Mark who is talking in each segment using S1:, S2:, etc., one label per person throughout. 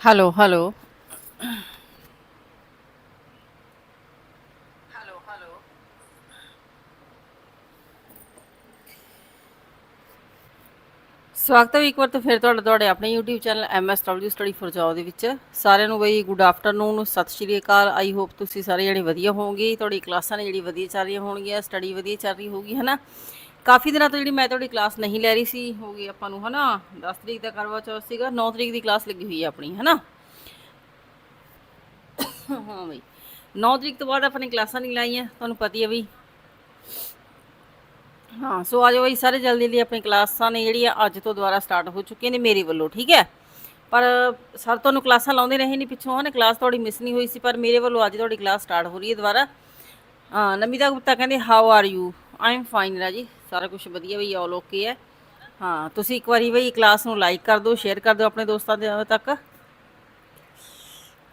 S1: Hello hello ਸਵਾਗਤ ਹੈ ਇੱਕ ਵਾਰ ਤੋਂ ਫਿਰ ਤੁਹਾਡਾ ਤੁਹਾਡੇ ਆਪਣੇ YouTube channel MSW study for job ਦੇ ਵਿੱਚ। ਸਾਰਿਆਂ ਨੂੰ ਬਈ ਗੁੱਡ ਆਫਟਰਨੂਨ ਸਤਿ ਸ਼੍ਰੀ ਅਕਾਲ। ਆਈ ਹੋਪ ਤੁਸੀਂ ਸਾਰੇ ਜਣੇ ਵਧੀਆ ਹੋਵੋਗੇ। ਤੁਹਾਡੀ ਕਲਾਸਾਂ ਨੇ ਜਿਹੜੀ ਵਧੀਆ ਚੱਲ ਰਹੀਆਂ ਹੋਣਗੀਆਂ ਸਟੱਡੀ ਵਧੀਆ ਚੱਲ ਰਹੀ ਹੋਗੀ ਹਨਾ? ਕਾਫੀ ਦਿਨਾਂ ਤੋਂ ਜਿਹੜੀ ਮੈਂ ਤੁਹਾਡੀ ਕਲਾਸ ਨਹੀਂ ਲੈ ਰਹੀ ਸੀ, ਹੋ ਗਈ ਆਪਾਂ ਨੂੰ ਹਨਾ 10 ਤਰੀਕ ਦਾ ਕਰਵਾ ਚੌਥ ਸੀਗਾ 9 ਤਰੀਕ ਦੀ ਕਲਾਸ ਲੱਗੀ ਹੋਈ ਹੈ ਆਪਣੀ, ਹਨਾ। ਹਾਂ ਬਈ 9 ਤਰੀਕ ਤੋਂ ਬਾਅਦ ਆਪਾਂ ਨੇ ਕਲਾਸਾਂ ਨਹੀਂ ਲਾਈਆਂ, ਤੁਹਾਨੂੰ ਪਤਾ ਹੀ ਹੈ ਬਈ। ਹਾਂ, ਸੋ ਆਜੋ ਬਈ, ਸਾਰੇ ਜਲਦੀ ਜਲਦੀ ਆਪਣੀ ਕਲਾਸਾਂ ਨੇ ਜਿਹੜੀਆਂ ਅੱਜ ਤੋਂ ਦੁਬਾਰਾ ਸਟਾਰਟ ਹੋ ਚੁੱਕੀਆਂ ਨੇ ਮੇਰੇ ਵੱਲੋਂ, ਠੀਕ ਹੈ? ਪਰ ਸਰ ਤੁਹਾਨੂੰ ਕਲਾਸਾਂ ਲਾਉਂਦੇ ਰਹੇ ਨਹੀਂ ਪਿੱਛੋਂ, ਹਨ ਕਲਾਸ ਤੁਹਾਡੀ ਮਿਸ ਨਹੀਂ ਹੋਈ ਸੀ, ਪਰ ਮੇਰੇ ਵੱਲੋਂ ਅੱਜ ਤੁਹਾਡੀ ਕਲਾਸ ਸਟਾਰਟ ਹੋ ਰਹੀ ਹੈ ਦੁਬਾਰਾ। ਹਾਂ ਨਮਿਤਾ ਗੁਪਤਾ ਕਹਿੰਦੇ how are you I am fine ਰਾਜੀ। ਸਾਰਾ ਕੁਝ ਵਧੀਆ ਬਈ ਆਲ ਓਕੇ ਹੈ। ਹਾਂ, ਤੁਸੀਂ ਇੱਕ ਵਾਰੀ ਬਈ ਕਲਾਸ ਨੂੰ ਲਾਈਕ ਕਰ ਦਿਓ ਸ਼ੇਅਰ ਕਰ ਦਿਓ ਆਪਣੇ ਦੋਸਤਾਂ ਦੇ ਤੱਕ।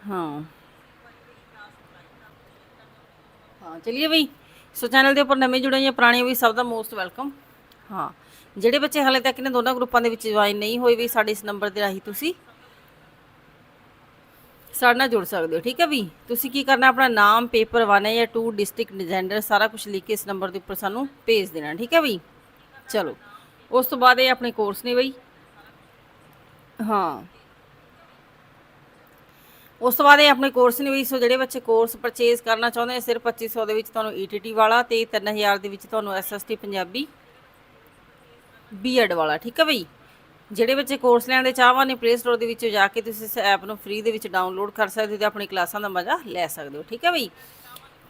S1: ਹਾਂ। ਹਾਂ, ਚਲਿਏ ਬਈ ਸੋ ਚੈਨਲ ਦੇ ਉੱਪਰ ਨਵੇਂ ਜੁੜੇ ਜਾਂ ਪੁਰਾਣੇ ਵੀ ਸਭ ਦਾ ਮੋਸਟ ਵੈਲਕਮ ਹਾਂ, ਜਿਹੜੇ ਬੱਚੇ ਹਾਲੇ ਤੱਕ ਇਹਨਾਂ ਦੋਨਾਂ ਗਰੁੱਪਾਂ ਦੇ ਵਿੱਚ ਜੁਆਇਨ ਨਹੀਂ ਹੋਏ ਵੀ ਸਾਡੇ ਇਸ ਨੰਬਰ ਦੇ ਰਾਹੀਂ ਤੁਸੀਂ ਸਾਡੇ ਨਾਲ ਜੁੜ ਸਕਦੇ ਹੋ, ਠੀਕ ਹੈ ਵੀ? ਤੁਸੀਂ ਕੀ ਕਰਨਾ, ਆਪਣਾ ਨਾਮ, ਪੇਪਰ 1 ਹੈ ਜਾਂ 2 ਡਿਸਟ੍ਰਿਕਟ ਜੈਂਡਰ ਸਾਰਾ ਕੁਝ ਲਿਖ ਕੇ ਇਸ ਨੰਬਰ ਦੇ ਉੱਪਰ ਸਾਨੂੰ ਭੇਜ ਦੇਣਾ, ਠੀਕ ਹੈ ਵੀ? ਚਲੋ, ਉਸ ਤੋਂ ਬਾਅਦ ਇਹ ਆਪਣੇ ਕੋਰਸ ਨੇ ਬਈ। ਹਾਂ। ਉਸ ਤੋਂ ਬਾਅਦ ਇਹ ਆਪਣੇ ਕੋਰਸ ਨੇ ਵੀ ਸੋ ਜਿਹੜੇ ਬੱਚੇ ਕੋਰਸ ਪਰਚੇਸ ਕਰਨਾ ਚਾਹੁੰਦੇ ਆ, ਸਿਰਫ 2500 ਦੇ ਵਿੱਚ ਤੁਹਾਨੂੰ ETT ਵਾਲਾ ਤੇ 3000 ਦੇ ਵਿੱਚ ਤੁਹਾਨੂੰ SST ਪੰਜਾਬੀ ਬੀਐਡ ਵਾਲਾ, ਠੀਕ ਹੈ ਬਈ? ਜਿਹੜੇ ਬੱਚੇ ਕੋਰਸ ਲੈਣ ਦੇ ਚਾਹਵਾਨ ਨੇ ਪਲੇ ਸਟੋਰ ਦੇ ਵਿੱਚ ਜਾ ਕੇ ਤੁਸੀਂ ਇਸ ਐਪ ਨੂੰ ਫ੍ਰੀ ਦੇ ਵਿੱਚ ਡਾਊਨਲੋਡ ਕਰ ਸਕਦੇ ਹੋ ਤੇ ਆਪਣੀ ਕਲਾਸਾਂ ਦਾ ਮਜ਼ਾ ਲੈ ਸਕਦੇ ਹੋ। ਠੀਕ ਹੈ ਬਈ?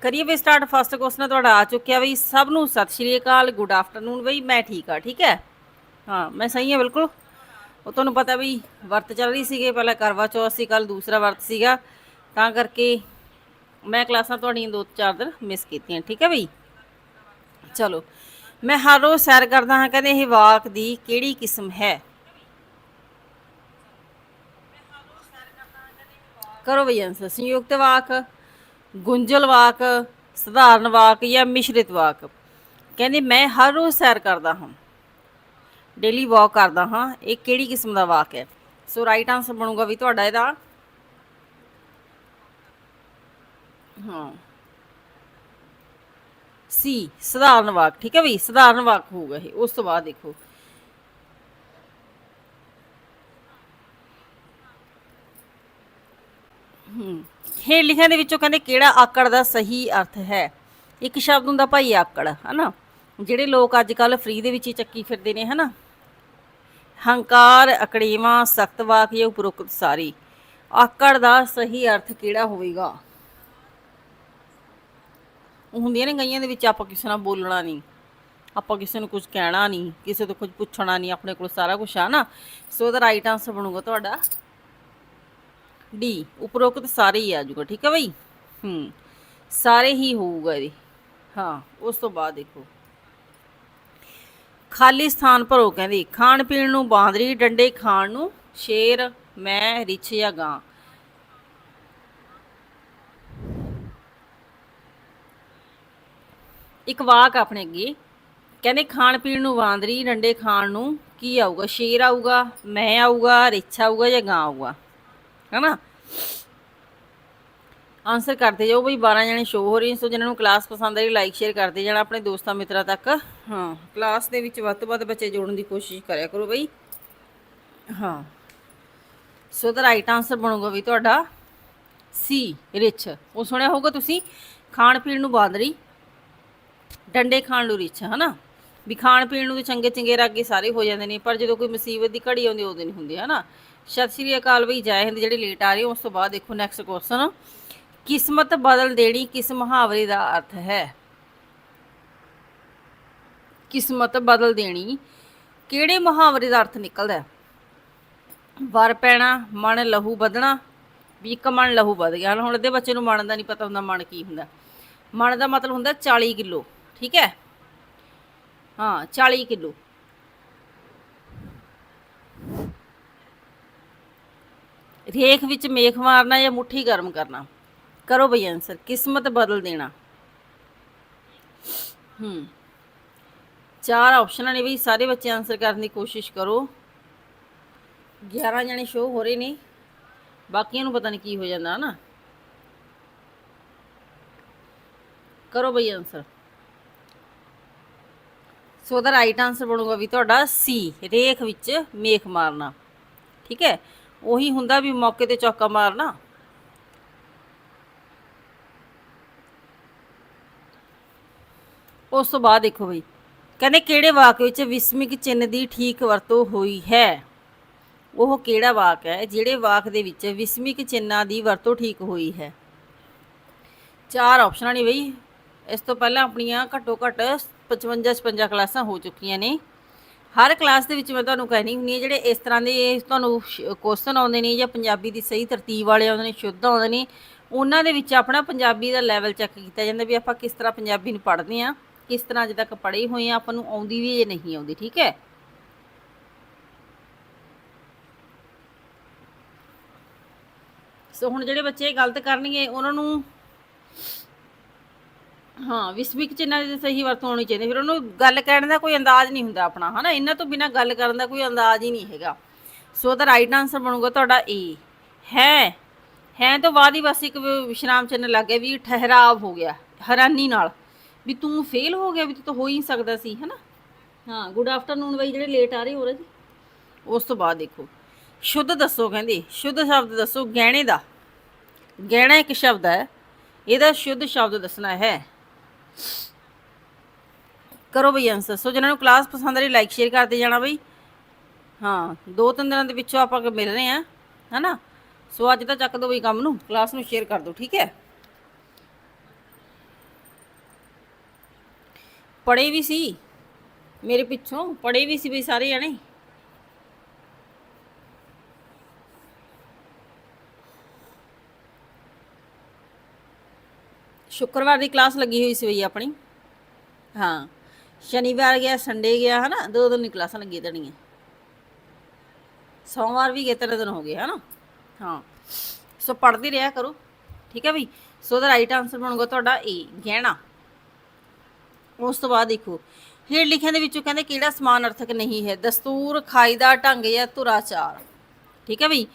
S1: ਕਰੀਏ ਵੀ ਸਟਾਰਟ ਫਸਟ ਕੁਐਸਚਨ ਤੁਹਾਡਾ ਆ ਚੁੱਕਿਆ ਬਈ। ਸਭ ਨੂੰ ਸਤਿ ਸ਼੍ਰੀ ਅਕਾਲ ਗੁੱਡ ਆਫਟਰਨੂਨ ਬਈ, ਮੈਂ ਠੀਕ ਆ ਠੀਕ ਹੈ? ਹਾਂ, ਮੈਂ ਸਹੀ ਹਾਂ ਬਿਲਕੁਲ। ਉਹ ਤੁਹਾਨੂੰ ਪਤਾ ਵੀ ਵਰਤ ਚੱਲ ਰਹੀ ਸੀਗੇ, ਪਹਿਲਾਂ ਕਰਵਾ ਚੌਥ ਸੀ ਕੱਲ ਦੂਸਰਾ ਵਰਤ ਸੀਗਾ। ਤਾਂ ਕਰਕੇ ਮੈਂ ਕਲਾਸਾਂ ਤੁਹਾਡੀਆਂ ਦੋ ਚਾਰ ਦਿਨ ਮਿਸ ਕੀਤੀਆਂ, ਠੀਕ ਹੈ ਬਈ? ਚਲੋ, ਮੈਂ ਹਰ ਰੋਜ਼ ਸੈਰ ਕਰਦਾ ਹਾਂ, ਕਹਿੰਦੇ ਇਹ ਵਾਕ ਦੀ ਕਿਹੜੀ ਕਿਸਮ ਹੈ? ਕਰੋ ਬਈ ਆਨਸਰ ਸੰਯੁਕਤ ਵਾਕ ਗੁੰਝਲ ਵਾਕ, ਸਧਾਰਨ ਵਾਕ ਜਾਂ ਮਿਸ਼ਰਿਤ ਵਾਕ। ਕਹਿੰਦੇ ਮੈਂ ਹਰ ਰੋਜ਼ ਸੈਰ ਕਰਦਾ ਹਾਂ। ਡੇਲੀ ਵਾਕ ਕਰਦਾ ਹਾਂ। ਇਹ ਕਿਹੜੀ ਕਿਸਮ ਦਾ ਵਾਕ ਹੈ? ਸੋ ਰਾਈਟ ਆਨਸਰ ਬਣੂਗਾ ਵੀ ਤੁਹਾਡਾ ਇਹਦਾ। ਹਾਂ। ਸੀ ਸਧਾਰਨ ਵਾਕ। ਠੀਕ ਹੈ ਵੀ ਸਧਾਰਨ ਵਾਕ ਹੋਊਗਾ ਇਹ। ਉਸ ਤੋਂ ਬਾਅਦ ਦੇਖੋ। ਹੂੰ। ਹੇਠ ਲਿਖਿਆਂ ਦੇ ਵਿੱਚੋਂ ਕਹਿੰਦੇ ਕਿਹੜਾ ਆਕੜ ਦਾ ਸਹੀ ਅਰਥ ਹੈ? ਇੱਕ ਸ਼ਬਦ ਹੁੰਦਾ ਭਾਈ ਆਕੜ, ਹਨਾ? ਜਿਹੜੇ ਲੋਕ ਅੱਜ ਕੱਲ ਫ੍ਰੀ ਦੇ ਵਿੱਚ ਹੀ ਚੱਕੀ ਫਿਰਦੇ ਨੇ, ਹਨਾ? ਹੰਕਾਰ, ਅਕੜੀਵਾ, ਸਖਤ ਵਾਕ ਜਾਂ ਉਪਰੋਕਤ ਸਾਰੀ। ਆਕੜ ਦਾ ਸਹੀ ਅਰਥ ਕਿਹੜਾ ਹੋਵੇਗਾ? ਉਹ ਹੁੰਦੀਆਂ ਨੇ ਗਈਆਂ ਦੇ ਵਿੱਚ ਆਪਾਂ ਕਿਸੇ ਨਾਲ ਬੋਲਣਾ ਨਹੀਂ। ਆਪਾਂ ਕਿਸੇ ਨੂੰ ਕੁਝ ਕਹਿਣਾ ਨਹੀਂ, ਕਿਸੇ ਤੋਂ ਕੁਝ ਪੁੱਛਣਾ ਨਹੀਂ, ਆਪਣੇ ਕੋਲ ਸਾਰਾ ਕੁਝ ਆ ਨਾ। ਸੋ ਉਹਦਾ ਰਾਈਟ ਆਨਸਰ ਬਣੂਗਾ ਤੁਹਾਡਾ। ਡੀ ਉਪਰੋਕਤ ਸਾਰੇ ਹੀ ਆ ਜਾਊਗਾ, ਠੀਕ ਹੈ ਬਈ? ਹੂੰ, ਸਾਰੇ ਹੀ ਹੋਊਗਾ ਇਹਦੇ ਹਾਂ, ਉਸ ਤੋਂ ਬਾਅਦ ਦੇਖੋ। ਖਾਲੀ ਸਥਾਨ ਭਰੋ ਕਹਿੰਦੇ, ਖਾਣ ਪੀਣ ਨੂੰ ਬਾਂਦਰੀ, ਡੰਡੇ ਖਾਣ ਨੂੰ ਸ਼ੇਰ, ਮੈਂ, ਰਿਛ ਜਾਂ ਗਾਂ। ਇੱਕ ਵਾਕ ਆਪਣੇ ਅੱਗੇ, ਕਹਿੰਦੇ ਖਾਣ ਪੀਣ ਨੂੰ ਬਾਂਦਰੀ, ਡੰਡੇ ਖਾਣ ਨੂੰ ਕੀ ਆਊਗਾ? ਸ਼ੇਰ ਆਊਗਾ, ਮੈਂ ਆਊਗਾ, ਰਿਛ ਆਊਗਾ ਜਾਂ ਗਾਂ ਆਊਗਾ? ਹੈਨਾ? ਆਨਸਰ ਕਰਦੇ ਜਾਓ ਬਈ 12 ਜਣੇ ਸ਼ੋ ਹੋ ਰਹੀ ਸੋ ਜਿਨ੍ਹਾਂ ਨੂੰ ਕਲਾਸ ਪਸੰਦ ਆਈ ਲਾਈਕ ਸ਼ੇਅਰ ਕਰਦੇ ਜਾਣਾ ਆਪਣੇ ਦੋਸਤਾਂ ਮਿੱਤਰਾਂ ਤੱਕ। ਹਾਂ ਕਲਾਸ ਦੇ ਵਿੱਚ ਵੱਧ ਤੋਂ ਵੱਧ ਬੱਚੇ ਜੋੜਨ ਦੀ ਕੋਸ਼ਿਸ਼ ਕਰਿਆ ਕਰੋ ਬਈ। ਹਾਂ। ਸੋ ਦਾ ਰਾਈਟ ਆਨਸਰ ਬਣੂਗਾ ਵੀ ਤੁਹਾਡਾ ਸੀ ਰਿਚ ਉਹ ਸੁਣਿਆ ਹੋਊਗਾ ਤੁਸੀਂ? ਖਾਣ ਪੀਣ ਨੂੰ ਬਾਂਦਰੀ, ਡੰਡੇ ਖਾਣ ਨੂੰ ਰਿਚ ਹਨਾ? ਵੀ ਖਾਣ ਪੀਣ ਨੂੰ ਤੇ ਚੰਗੇ ਚੰਗੇ ਰਾਗੇ ਸਾਰੇ ਹੋ ਜਾਂਦੇ ਨੇ, ਪਰ ਜਦੋਂ ਕੋਈ ਮੁਸੀਬਤ ਦੀ ਘੜੀ ਆਉਂਦੀ ਉਦੋਂ ਨਹੀਂ ਹੁੰਦੀ, ਹਨਾ? ਸਤਿ ਸ਼੍ਰੀ ਅਕਾਲ ਬਈ, ਜੈ ਹਿੰਦ। ਜਿਹੜੇ ਲੇਟ ਆ ਰਹੇ ਹੋ ਉਸ ਤੋਂ ਬਾਅਦ ਦੇਖੋ ਨੈਕਸਟ ਕੁਐਸਚਨ ਕਿਸਮਤ ਬਦਲ ਦੇਣੀ ਕਿਸ ਮੁਹਾਵਰੇ ਦਾ ਅਰਥ ਹੈ? ਕਿਸਮਤ ਬਦਲ ਦੇਣੀ ਕਿਹੜੇ ਮੁਹਾਵਰੇ ਦਾ ਅਰਥ ਨਿਕਲਦਾ ਵਰ ਪੈਣਾ, ਮਨ ਲਹੂ ਵਧਣਾ, ਵੀ ਇੱਕ ਮਨ ਲਹੂ ਵਧ ਗਿਆ। ਹੁਣ ਇਹਦੇ ਬੱਚੇ ਨੂੰ ਮਨ ਦਾ ਨਹੀਂ ਪਤਾ ਹੁੰਦਾ, ਮਨ ਕੀ ਹੁੰਦਾ। ਮਨ ਦਾ ਮਤਲਬ ਹੁੰਦਾ 40 ਕਿਲੋ, ਠੀਕ ਹੈ? ਹਾਂ 40 ਕਿਲੋ। ਰੇਖ ਵਿੱਚ ਮੇਖ ਮਾਰਨਾ ਜਾਂ ਮੁੱਠੀ ਗਰਮ ਕਰਨਾ। ਕਰੋ ਬਈ ਆਨਸਰ ਕਿਸਮਤ ਬਦਲ ਦੇਣਾ। ਹੂੰ। ਚਾਰ ਆਪਸ਼ਨਾਂ ਨੇ ਵੀ ਸਾਰੇ ਬੱਚੇ ਆਨਸਰ ਕਰਨ ਦੀ ਕੋਸ਼ਿਸ਼ ਕਰੋ। 11 ਜਣੇ ਸ਼ੋ ਹੋ ਰਹੇ ਨੇ। ਬਾਕੀਆਂ ਨੂੰ ਪਤਾ ਨਹੀਂ ਕੀ ਹੋ ਜਾਂਦਾ, ਹਨਾ? ਕਰੋ ਬਈ answer so the right answer ਬਣੂਗਾ ਵੀ ਤੁਹਾਡਾ ਸੀ ਰੇਖ ਵਿੱਚ ਮੇਖ ਮਾਰਨਾ। ਠੀਕ ਹੈ? ਉਹੀ ਹੁੰਦਾ ਵੀ ਮੌਕੇ ਤੇ ਚੌਕਾ ਮਾਰਨਾ। ਉਸ ਤੋਂ ਬਾਅਦ ਦੇਖੋ ਬਈ, ਕਹਿੰਦੇ ਕਿਹੜੇ ਵਾਕ ਵਿੱਚ ਵਿਸਮਿਕ ਚਿੰਨ੍ਹ ਦੀ ਠੀਕ ਵਰਤੋਂ ਹੋਈ ਹੈ? ਉਹ ਕਿਹੜਾ ਵਾਕ ਹੈ? ਜਿਹੜੇ ਵਾਕ ਦੇ ਵਿੱਚ ਵਿਸਮਿਕ ਚਿੰਨਾਂ ਦੀ ਵਰਤੋਂ ਠੀਕ ਹੋਈ ਹੈ? ਚਾਰ ਆਪਸ਼ਨਾਂ ਨੇ ਬਈ। ਇਸ ਤੋਂ ਪਹਿਲਾਂ ਆਪਣੀਆਂ ਘੱਟੋ ਘੱਟ 55 56 ਕਲਾਸਾਂ ਹੋ ਚੁੱਕੀਆਂ ਨੇ। ਹਰ ਕਲਾਸ ਦੇ ਵਿੱਚ ਮੈਂ ਤੁਹਾਨੂੰ ਕਹਿਣੀ ਹੁੰਦੀ ਹੈ, ਜਿਹੜੇ ਇਸ ਤਰ੍ਹਾਂ ਦੇ ਤੁਹਾਨੂੰ ਕੁਐਸਚਨ ਆਉਂਦੇ ਨੇ ਜਾਂ ਪੰਜਾਬੀ ਦੀ ਸਹੀ ਤਰਤੀਬ ਵਾਲੇ ਆਉਂਦੇ ਨੇ, ਸ਼ੁੱਧ ਆਉਂਦੇ ਨੇ, ਉਹਨਾਂ ਦੇ ਵਿੱਚ ਆਪਣਾ ਪੰਜਾਬੀ ਦਾ ਲੈਵਲ ਚੈੱਕ ਕੀਤਾ ਜਾਂਦਾ ਵੀ ਆਪਾਂ ਕਿਸ ਤਰ੍ਹਾਂ ਪੰਜਾਬੀ ਨੂੰ ਪੜ੍ਹਦੇ ਆ ਕਿਸ ਤਰ੍ਹਾਂ ਅਜੇ ਤੱਕ ਪੜ੍ਹੇ ਹੋਏ ਆ ਆਪਾਂ ਨੂੰ ਆਉਂਦੀ ਵੀ ਜਾਂ ਨਹੀਂ ਆਉਂਦੀ, ਠੀਕ ਹੈ? ਸੋ ਹੁਣ ਜਿਹੜੇ ਬੱਚੇ ਗਲਤ ਕਰਨਗੇ, ਉਹਨਾਂ ਨੂੰ ਹਾਂ ਵਿਸਮਿਕ ਚਿੰਨ੍ਹਾਂ ਦੀ ਸਹੀ ਵਰਤੋਂ ਹੋਣੀ ਚਾਹੀਦੀ ਫਿਰ ਉਹਨੂੰ ਗੱਲ ਕਰਨ ਦਾ ਕੋਈ ਅੰਦਾਜ਼ ਨਹੀਂ ਹੁੰਦਾ ਆਪਣਾ, ਹਨਾ? ਇਹਨਾਂ ਤੋਂ ਬਿਨਾ ਗੱਲ ਕਰਨ ਦਾ ਕੋਈ ਅੰਦਾਜ਼ ਹੀ ਨਹੀਂ ਹੈਗਾ। ਸੋ ਦਾ ਰਾਈਟ ਆਨਸਰ ਬਣੂਗਾ ਤੁਹਾਡਾ ਏ ਹੈ? ਹੈ ਤੋਂ ਬਾਅਦ ਹੀ ਬਸ ਇੱਕ ਵਿਸ਼ਰਾਮ ਚਿੰਨ੍ਹ ਲੱਗ ਗਿਆ ਵੀ ਠਹਿਰਾਵ ਹੋ ਗਿਆ, ਹੈਰਾਨੀ ਨਾਲ। ਵੀ ਤੂੰ ਫੇਲ ਹੋ ਗਿਆ ਵੀ ਤੂੰ ਤਾਂ ਹੋ ਹੀ ਨਹੀਂ ਸਕਦਾ ਸੀ, ਹਨਾ? ਹਾਂ ਗੁੱਡ ਆਫਟਰਨੂਨ ਬਈ, ਜਿਹੜੇ ਲੇਟ ਆ ਰਹੇ ਹੋ ਜੀ। ਉਸ ਤੋਂ ਬਾਅਦ ਦੇਖੋ। ਸ਼ੁੱਧ ਦੱਸੋ ਕਹਿੰਦੇ, ਸ਼ੁੱਧ ਸ਼ਬਦ ਦੱਸੋ ਗਹਿਣੇ ਦਾ। ਗਹਿਣਾ ਇੱਕ ਸ਼ਬਦ ਹੈ, ਇਹਦਾ ਸ਼ੁੱਧ ਸ਼ਬਦ ਦੱਸਣਾ ਹੈ। ਕਰੋ ਬਈ ਆਨਸਰ ਸੋ ਜਿਹਨਾਂ ਨੂੰ ਕਲਾਸ ਪਸੰਦ ਆ ਰਹੀ ਲਾਈਕ ਸ਼ੇਅਰ ਕਰਦੇ ਜਾਣਾ ਬਈ। ਹਾਂ, ਦੋ ਤਿੰਨ ਦਿਨਾਂ ਦੇ ਵਿੱਚੋਂ ਆਪਾਂ ਮਿਲ ਰਹੇ ਆ ਹਨਾ? ਸੋ ਅੱਜ ਤਾਂ ਚੱਕ ਦੋ ਬਈ ਕੰਮ ਨੂੰ ਕਲਾਸ ਨੂੰ ਸ਼ੇਅਰ ਕਰ ਦਿਓ ਠੀਕ ਹੈ? ਪੜੇ ਵੀ ਸੀ, ਮੇਰੇ ਪਿੱਛੋਂ ਪੜੇ ਵੀ ਸੀ ਬਈ ਸਾਰੇ ਜਣੇ। ਸ਼ੁੱਕਰਵਾਰ ਦੀ ਕਲਾਸ ਲੱਗੀ ਹੋਈ ਸੀ ਬਈ ਆਪਣੀ। ਹਾਂ, ਸ਼ਨੀਵਾਰ ਗਿਆ, ਸੰਡੇ ਗਿਆ, ਹਨਾ? ਦੋ ਦਿਨ ਦੀ ਕਲਾਸਾਂ ਲੱਗੀਆਂ ਦੇਣੀਆਂ ਸੋਮਵਾਰ ਵੀ ਗਏ ਤਿੰਨ ਦਿਨ ਹੋ ਗਏ, ਹਨਾ? ਹਾਂ। ਸੋ ਪੜ੍ਹਦੇ ਰਿਹਾ ਕਰੋ। ਠੀਕ ਹੈ ਬਈ? ਸੋ ਦਾ ਰਾਈਟ ਆਨਸਰ ਬਣੂਗਾ ਤੁਹਾਡਾ ਏ ਗਹਿਣਾ। ਉਸ ਤੋਂ ਬਾਅਦ ਦੇਖੋ। ਹੇਠ ਲਿਖਿਆਂ ਦੇ ਵਿੱਚੋਂ ਕਹਿੰਦੇ ਕਿਹੜਾ ਸਮਾਨ ਅਰਥਕ ਨਹੀਂ ਹੈ? ਦਸਤੂਰ, ਖਾਈ ਦਾ ਢੰਗ ਜਾਂ ਧੁਰਾਚਾਰ? ਠੀਕ ਹੈ ਬਈ?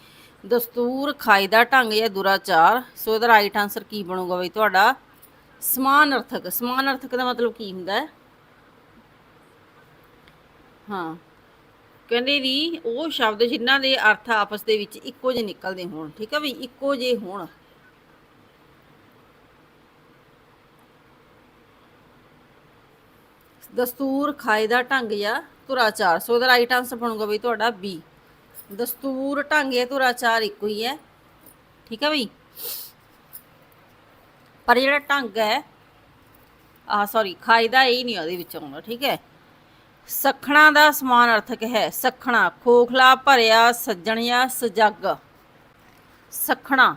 S1: ਦਸਤੂਰ, ਖਾਈ ਦਾ ਢੰਗ ਜਾਂ ਦੁਰਾਚਾਰ? ਸੋ ਇਹਦਾ ਰਾਈਟ ਆਨਸਰ ਕੀ ਬਣੂਗਾ ਬਈ ਤੁਹਾਡਾ? ਸਮਾਨ ਅਰਥਕ ਸਮਾਨ ਅਰਥਕ ਦਾ ਮਤਲਬ ਕੀ ਹੁੰਦਾ ਹੈ? ਹਾਂ। ਕਹਿੰਦੇ ਵੀ ਉਹ ਸ਼ਬਦ ਜਿਨ੍ਹਾਂ ਦੇ ਅਰਥ ਆਪਸ ਦੇ ਵਿੱਚ ਇੱਕੋ ਜਿਹੇ ਨਿਕਲਦੇ ਹੋਣ, ਠੀਕ ਹੈ ਵੀ ਇੱਕੋ ਜਿਹੇ ਹੋਣ। ਦਸਤੂਰ ਖਾਏ ਦਾ ਢੰਗ ਜਾਂ ਤੁਰਾਚਾਰ ਸੋ ਦਾ ਰਾਈਟ ਆਨਸਰ ਬਣੂਗਾ ਬਈ ਤੁਹਾਡਾ ਬੀ ਦਸਤੂਰ, ਢੰਗ ਜਾਂ ਤੁਰਾਚਾਰ ਇੱਕੋ ਹੀ ਹੈ, ਠੀਕ ਹੈ ਬਈ? ਪਰ ਜਿਹੜਾ ਢੰਗ ਹੈ ਆ ਸੌਰੀ ਖਾਇਦਾ ਇਹ ਨਹੀਂ ਉਹਦੇ ਵਿੱਚ ਆਉਂਦਾ ਠੀਕ ਹੈ? ਸਖਣਾ ਦਾ ਸਮਾਨ ਅਰਥਕ ਹੈ, ਸਖਣਾ, ਖੋਖਲਾ ਭਰਿਆ ਸੱਜਣ ਜਾਂ ਸਜੱਗ। ਸਖਣਾ।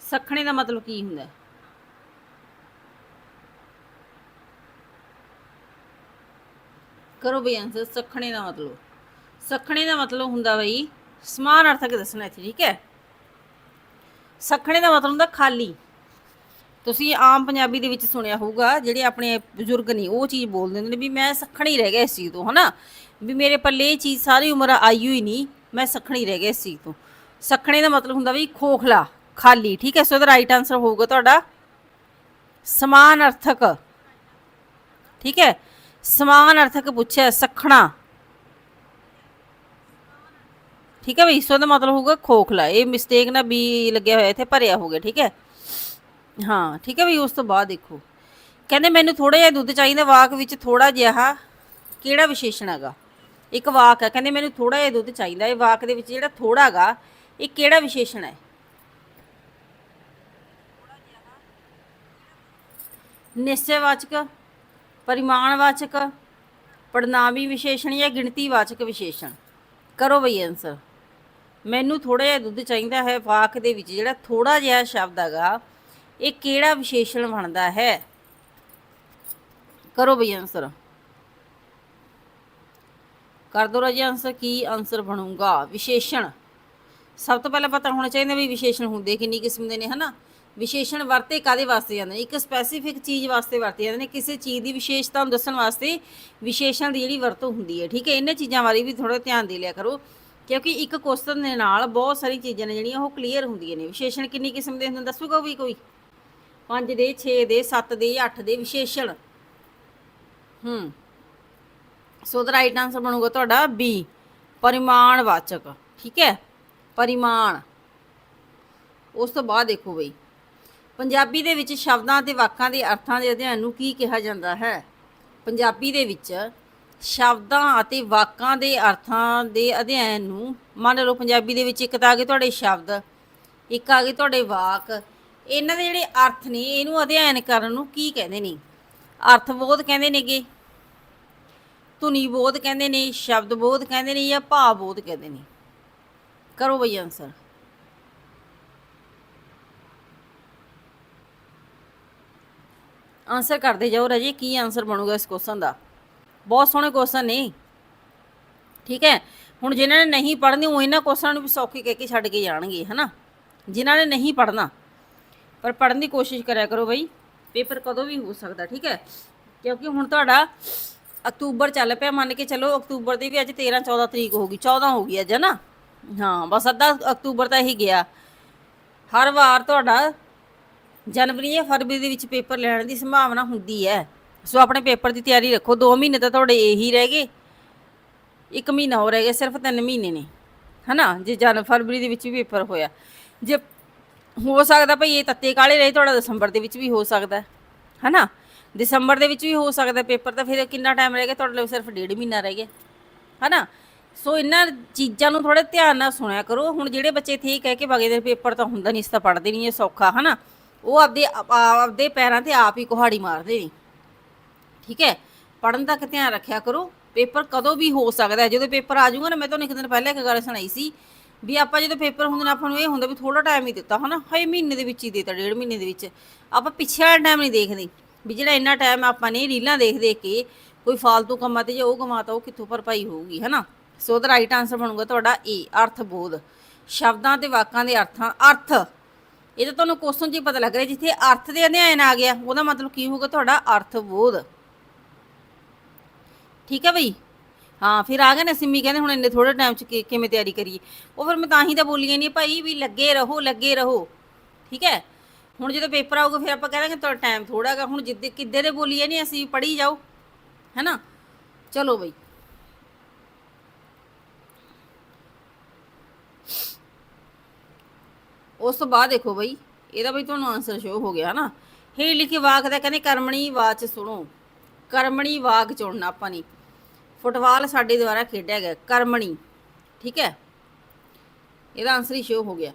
S1: ਸਖਣੇ ਦਾ ਮਤਲਬ ਕੀ ਹੁੰਦਾ? ਹੈ ਕਰੋ ਬਈ ਆਨਸਰ ਸਖਣੇ ਦਾ ਮਤਲਬ। ਸਖਣੇ ਦਾ ਮਤਲਬ ਹੁੰਦਾ ਬਈ, ਸਮਾਨ ਅਰਥਕ ਦੱਸਣਾ ਇੱਥੇ, ਠੀਕ ਹੈ? ਸਖਣੇ ਦਾ ਮਤਲਬ ਹੁੰਦਾ ਖਾਲੀ। ਤੁਸੀਂ ਆਮ ਪੰਜਾਬੀ ਦੇ ਵਿੱਚ ਸੁਣਿਆ ਹੋਊਗਾ, ਜਿਹੜੇ ਆਪਣੇ ਬਜ਼ੁਰਗ ਨੇ, ਉਹ ਚੀਜ਼ ਬੋਲ ਦਿੰਦੇ ਨੇ ਵੀ ਮੈਂ ਸਖਣੀ ਰਹਿ ਗਿਆ ਇਸ ਚੀਜ਼ ਤੋਂ, ਹਨਾ? ਵੀ ਮੇਰੇ ਪੱਲੇ ਇਹ ਚੀਜ਼ ਸਾਰੀ ਉਮਰ ਆਈ ਹੋਈ ਨਹੀਂ, ਮੈਂ ਸਖਣੀ ਰਹਿ ਗਿਆ ਇਸ ਚੀਜ਼ ਤੋਂ। ਸਖਣੇ ਦਾ ਮਤਲਬ ਹੁੰਦਾ ਵੀ ਖੋਖਲਾ, ਖਾਲੀ, ਠੀਕ ਹੈ? ਸੋ ਇਹਦਾ ਰਾਈਟ ਆਨਸਰ ਹੋਊਗਾ ਤੁਹਾਡਾ ਸਮਾਨ ਅਰਥਕ ਠੀਕ ਹੈ? ਸਮਾਨ ਅਰਥਕ ਪੁੱਛਿਆ, ਸਖਣਾ। ਠੀਕ ਹੈ ਬਈ ਸੋ ਦਾ ਮਤਲਬ ਹੋਊਗਾ ਖੋਖਲਾ। ਇਹ ਮਿਸਟੇਕ ਨਾ ਬੀ ਲੱਗਿਆ ਹੋਇਆ, ਇੱਥੇ ਭਰਿਆ ਹੋ ਗਿਆ, ਠੀਕ ਹੈ? ਹਾਂ, ਠੀਕ ਹੈ ਬਈ ਉਸ ਤੋਂ ਬਾਅਦ ਦੇਖੋ। ਕਹਿੰਦੇ ਮੈਨੂੰ ਥੋੜਾ ਜਿਹਾ ਦੁੱਧ ਚਾਹੀਦਾ, ਵਾਕ ਵਿੱਚ ਥੋੜਾ ਜਿਹਾ ਕਿਹੜਾ ਵਿਸ਼ੇਸ਼ਣ ਹੈਗਾ? ਇੱਕ ਵਾਕ ਹੈ, ਕਹਿੰਦੇ ਮੈਨੂੰ ਥੋੜਾ ਜਿਹਾ ਦੁੱਧ ਚਾਹੀਦਾ, ਇਹ ਵਾਕ ਦੇ ਵਿੱਚ ਜਿਹੜਾ ਥੋੜਾ ਹੈਗਾ, ਇਹ ਕਿਹੜਾ ਵਿਸ਼ੇਸ਼ਣ ਹੈ? ਨਿਸ਼ਚੈਵਾਚਕ ਪਰਿਮਾਣਵਾਚਕ ਪੜਨਾਮੀ ਵਿਸ਼ੇਸ਼ਣ ਜਾਂ ਗਿਣਤੀਵਾਚਕ ਵਿਸ਼ੇਸ਼ਣ? ਕਰੋ ਬਈ ਆਨਸਰ ਮੈਨੂੰ ਥੋੜਾ ਜਿਹਾ ਦੁੱਧ ਚਾਹੀਦਾ ਹੈ, ਵਾਕ ਦੇ ਵਿੱਚ ਜਿਹੜਾ ਥੋੜਾ ਜਿਹਾ ਸ਼ਬਦ ਹੈਗਾ, ਇਹ ਕਿਹੜਾ ਵਿਸ਼ੇਸ਼ਣ ਬਣਦਾ ਹੈ? ਕਰੋ ਬਈ ਆਨਸਰ ਕਰ ਦੋ ਰਾਜੇ ਆਨਸਰ ਕੀ ਆਨਸਰ ਬਣੂਗਾ? ਵਿਸ਼ੇਸ਼ਣ। ਸਭ ਤੋਂ ਪਹਿਲਾਂ ਪਤਾ ਹੋਣਾ ਚਾਹੀਦਾ ਵੀ ਵਿਸ਼ੇਸ਼ਣ ਹੁੰਦੇ ਕਿੰਨੀ ਕਿਸਮ ਦੇ ਨੇ, ਹਨਾ? ਵਿਸ਼ੇਸ਼ਣ ਵਰਤੇ ਕਾਦੇ ਵਾਸਤੇ ਜਾਂਦੇ ਨੇ? ਇੱਕ ਸਪੈਸੀਫਿਕ ਚੀਜ਼ ਵਾਸਤੇ ਵਰਤੇ ਜਾਂਦੇ ਨੇ, ਕਿਸੇ ਚੀਜ਼ ਦੀ ਵਿਸ਼ੇਸ਼ਤਾ ਨੂੰ ਦੱਸਣ ਵਾਸਤੇ ਵਿਸ਼ੇਸ਼ਣ ਦੀ ਜਿਹੜੀ ਵਰਤੋਂ ਹੁੰਦੀ ਹੈ, ਠੀਕ ਹੈ? ਇਹਨਾਂ ਚੀਜ਼ਾਂ ਬਾਰੇ ਵੀ ਥੋੜਾ ਧਿਆਨ ਦੇ ਲਿਆ ਕਰੋ। ਕਿਉਂਕਿ ਇੱਕ ਕੁਐਸਚਨ ਦੇ ਨਾਲ ਬਹੁਤ ਸਾਰੀ ਚੀਜ਼ਾਂ ਨੇ ਜਿਹੜੀਆਂ ਉਹ ਕਲੀਅਰ ਹੁੰਦੀਆਂ ਨੇ। ਵਿਸ਼ੇਸ਼ਣ ਕਿੰਨੀ ਕਿਸਮ ਦੇ ਹੁੰਦੇ ਦੱਸੂਗਾ ਵੀ ਕੋਈ? 5 ਦੇ 6 ਦੇ 7 ਦੇ 8 ਦੇ ਵਿਸ਼ੇਸ਼ਣ। ਹੂੰ। ਸੋ ਦਾ ਰਾਈਟ ਆਨਸਰ ਬਣੂਗਾ ਤੁਹਾਡਾ ਬੀ ਪਰਿਮਾਣਵਾਚਕ। ਠੀਕ ਹੈ? ਪਰਿਮਾਣ। ਉਸ ਤੋਂ ਬਾਅਦ ਦੇਖੋ ਬਈ। ਪੰਜਾਬੀ ਦੇ ਵਿੱਚ ਸ਼ਬਦਾਂ ਤੇ ਵਾਕਾਂ ਦੇ ਅਰਥਾਂ ਦੇ ਅਧਿਐਨ ਨੂੰ ਕੀ ਕਿਹਾ ਜਾਂਦਾ ਹੈ? ਪੰਜਾਬੀ ਦੇ ਵਿੱਚ ਸ਼ਬਦਾਂ ਅਤੇ ਵਾਕਾਂ ਦੇ ਅਰਥਾਂ ਦੇ ਅਧਿਐਨ ਨੂੰ ਮੰਨ ਲਓ ਪੰਜਾਬੀ ਦੇ ਵਿੱਚ ਇੱਕ ਤਾਂ ਆ ਗਏ ਤੁਹਾਡੇ ਸ਼ਬਦ, ਇੱਕ ਆ ਗਏ ਤੁਹਾਡੇ ਵਾਕ। ਇਹਨਾਂ ਦੇ ਜਿਹੜੇ ਅਰਥ ਨੇ, ਇਹਨੂੰ ਅਧਿਐਨ ਕਰਨ ਨੂੰ ਕੀ ਕਹਿੰਦੇ ਨੇ? ਅਰਥ ਬੋਧ ਕਹਿੰਦੇ ਨੇਗੇ। ਧੁਨੀ ਬੋਧ ਕਹਿੰਦੇ ਨੇ, ਸ਼ਬਦ ਬੋਧ ਕਹਿੰਦੇ ਨੇ ਜਾਂ ਭਾਵ ਬੋਧ ਕਹਿੰਦੇ ਨੇ? ਕਰੋ ਬਈ ਆਨਸਰ ਆਨਸਰ ਕਰਦੇ ਜਾਓ ਰਾਜੇ, ਕੀ ਆਨਸਰ ਬਣੂਗਾ ਇਸ ਕੁਐਸਚਨ ਦਾ? ਬਹੁਤ ਸੋਹਣੇ ਕੁਐਸਚਨ ਨੇ। ਠੀਕ ਹੈ? ਹੁਣ ਜਿਨ੍ਹਾਂ ਨੇ ਨਹੀਂ ਪੜ੍ਹਨੀ, ਉਹ ਇਹਨਾਂ ਕੁਐਸਚਨਾਂ ਨੂੰ ਵੀ ਸੌਖੇ ਕਹਿ ਕੇ ਛੱਡ ਕੇ ਜਾਣਗੇ, ਹਨਾ? ਜਿਨ੍ਹਾਂ ਨੇ ਨਹੀਂ ਪੜ੍ਹਨਾ, ਪਰ ਪੜ੍ਹਨ ਦੀ ਕੋਸ਼ਿਸ਼ ਕਰਿਆ ਕਰੋ ਬਈ। ਪੇਪਰ ਕਦੋਂ ਵੀ ਹੋ ਸਕਦਾ, ਠੀਕ ਹੈ? ਕਿਉਂਕਿ ਹੁਣ ਤੁਹਾਡਾ ਅਕਤੂਬਰ ਚੱਲ ਪਿਆ, ਮੰਨ ਕੇ ਚਲੋ ਅਕਤੂਬਰ ਦੀ ਵੀ ਅੱਜ 13 14 ਤਰੀਕ ਹੋ ਗਈ 14 ਹੋ ਗਈ ਅੱਜ ਨਾ ਹਾਂ, ਬਸ ਅੱਧਾ ਅਕਤੂਬਰ ਤਾਂ ਹੀ ਗਿਆ। ਹਰ ਵਾਰ ਤੁਹਾਡਾ ਜਨਵਰੀ ਜਾਂ ਫਰਵਰੀ ਦੇ ਵਿੱਚ ਪੇਪਰ ਲੈਣ ਦੀ ਸੰਭਾਵਨਾ ਹੁੰਦੀ ਹੈ। ਸੋ ਆਪਣੇ ਪੇਪਰ ਦੀ ਤਿਆਰੀ ਰੱਖੋ 2 ਮਹੀਨੇ ਤਾਂ ਤੁਹਾਡੇ ਇਹੀ ਰਹਿ ਗਏ। ਇੱਕ ਮਹੀਨਾ ਹੋ ਰਹਿ ਗਿਆ, ਸਿਰਫ 3 ਮਹੀਨੇ ਨੇ, ਹਨਾ? ਜੇ ਜਨ ਫਰਵਰੀ ਦੇ ਵਿੱਚ ਵੀ ਪੇਪਰ ਹੋਇਆ। ਜੇ ਹੋ ਸਕਦਾ ਭਈ ਇਹ ਤੱਤੇ ਕਾਲੇ ਰਹੇ, ਤੁਹਾਡਾ ਦਸੰਬਰ ਦੇ ਵਿੱਚ ਵੀ ਹੋ ਸਕਦਾ, ਹਨਾ? ਦਸੰਬਰ ਦੇ ਵਿੱਚ ਵੀ ਹੋ ਸਕਦਾ ਪੇਪਰ, ਤਾਂ ਫਿਰ ਕਿੰਨਾ ਟਾਈਮ ਰਹਿ ਗਿਆ? ਤੁਹਾਡੇ ਲਈ ਸਿਰਫ ਡੇਢ ਮਹੀਨਾ ਰਹਿ ਗਿਆ, ਹਨਾ? ਸੋ ਇਹਨਾਂ ਚੀਜ਼ਾਂ ਨੂੰ ਥੋੜੇ ਧਿਆਨ ਨਾਲ ਸੁਣਿਆ ਕਰੋ। ਹੁਣ ਜਿਹੜੇ ਬੱਚੇ ਇੱਥੇ ਕਹਿ ਕੇ ਵਗੇ ਦੇ ਪੇਪਰ ਤਾਂ ਹੁੰਦਾ ਨਹੀਂ ਇਸ ਤਾਂ ਪੜ੍ਹਦੇ ਨਹੀਂ ਇਹ ਸੌਖਾ, ਹਨਾ? ਉਹ ਆਪਦੇ ਆਪਦੇ ਪੈਰਾਂ ਤੇ ਆਪ ਹੀ ਕੁਹਾੜੀ ਮਾਰਦੇ ਨੇ। ਠੀਕ ਹੈ? ਪੜਨ ਤੱਕ ਧਿਆਨ ਰੱਖਿਆ ਕਰੋ। ਪੇਪਰ ਕਦੋਂ ਵੀ ਹੋ ਸਕਦਾ ਹੈ। ਜਦੋਂ ਪੇਪਰ ਆ ਜਾਊਗਾ ਨਾ, ਮੈਂ ਤੁਹਾਨੂੰ ਇੱਕ ਦਿਨ ਪਹਿਲਾਂ ਇੱਕ ਗੱਲ ਸੁਣਾਈ ਸੀ ਵੀ ਆਪਾਂ ਜਦੋਂ ਪੇਪਰ ਹੁੰਦੇ ਨੇ, ਆਪਾਂ ਨੂੰ ਇਹ ਹੁੰਦਾ ਵੀ ਥੋੜਾ ਟਾਈਮ ਹੀ ਦਿੱਤਾ, ਹਨਾ? ਹਾਏ ਮਹੀਨੇ ਦੇ ਵਿੱਚ ਹੀ ਦਿੱਤਾ, ਡੇਢ ਮਹੀਨੇ ਦੇ ਵਿੱਚ। ਆਪਾਂ ਪਿੱਛੇ ਵਾਲਾ ਟਾਈਮ ਨਹੀਂ ਦੇਖਦੇ। ਵੀ ਜਿਹੜਾ ਇੰਨਾ ਟਾਈਮ ਆਪਾਂ ਨੇ ਰੀਲਾਂ ਦੇਖ ਦੇਖ ਕੇ ਕੋਈ ਫਾਲਤੂ ਕੰਮਾਂ ਤੇ ਜੇ ਉਹ ਕਮਾਤਾ ਉਹ ਕਿੱਥੋਂ ਭਰਪਾਈ ਹੋਊਗੀ, ਹਨਾ? ਸੋ ਦਾ ਰਾਈਟ ਆਨਸਰ ਬਣੂਗਾ ਤੁਹਾਡਾ ਏ ਅਰਥ ਬੋਧ। ਸ਼ਬਦਾਂ ਤੇ ਵਾਕਾਂ ਦੇ ਅਰਥਾਂ, ਅਰਥ। ਇਹ ਤਾਂ ਤੁਹਾਨੂੰ ਕੁਐਸਚਨ 'ਚ ਹੀ ਪਤਾ ਲੱਗ ਰਿਹਾ, ਜਿੱਥੇ ਅਰਥ ਦੇ ਅਧਿਐਨ ਆ ਗਿਆ, ਉਹਦਾ ਮਤਲਬ ਕੀ ਹੋਊਗਾ? ਤੁਹਾਡਾ ਅਰਥ ਬੋਧ। ਠੀਕ ਹੈ ਬਈ? ਹਾਂ, ਫਿਰ ਆ ਗਏ ਨਾ ਸਿੰਮੀ, ਕਹਿੰਦੇ ਹੁਣ ਇੰਨੇ ਥੋੜੇ ਟਾਈਮ 'ਚ ਕਿ- ਕਿਵੇਂ ਤਿਆਰੀ ਕਰੀਏ? ਉਹ ਫਿਰ ਮੈਂ ਤਾਂ ਹੀ ਤਾਂ ਬੋਲੀ ਨਹੀਂ, ਭਾਈ ਵੀ ਲੱਗੇ ਰਹੋ ਲੱਗੇ ਰਹੋ। ਠੀਕ ਹੈ? ਹੁਣ ਜਦੋਂ ਪੇਪਰ ਆਊਗਾ, ਫਿਰ ਆਪਾਂ ਕਹਾਂਗੇ ਤੁਹਾਡਾ ਟਾਈਮ ਥੋੜਾ ਹੈਗਾ, ਹੁਣ ਜਿੱਦੇ, ਕਿੱਦੇ ਦੇ ਬੋਲੀਏ ਨਹੀਂ ਅਸੀਂ, ਪੜ੍ਹੀ ਜਾਓ। ਹੈਨਾ? ਚਲੋ ਬਈ। ਉਸ ਤੋਂ ਬਾਅਦ ਦੇਖੋ ਬਈ, ਇਹਦਾ ਬਈ ਤੁਹਾਨੂੰ ਆਨਸਰ ਸ਼ੋ ਹੋ ਗਿਆ ਨਾ ਹੇ ਲਿਖੇ ਵਾਕ ਦਾ ਕਹਿੰਦੇ ਕਰਮਣੀ ਵਾਚ ਸੁਣੋ। ਕਰਮਣੀ ਵਾਕ ਚੁਣਨਾ ਆਪਾਂ ਨੇ। ਫੁੱਟਬਾਲ ਸਾਡੇ ਦੁਆਰਾ ਖੇਡਿਆ ਗਿਆ, ਕਰਮਣੀ, ਠੀਕ ਹੈ? ਇਹਦਾ ਆਨਸਰ ਹੀ ਸ਼ੋ ਹੋ ਗਿਆ।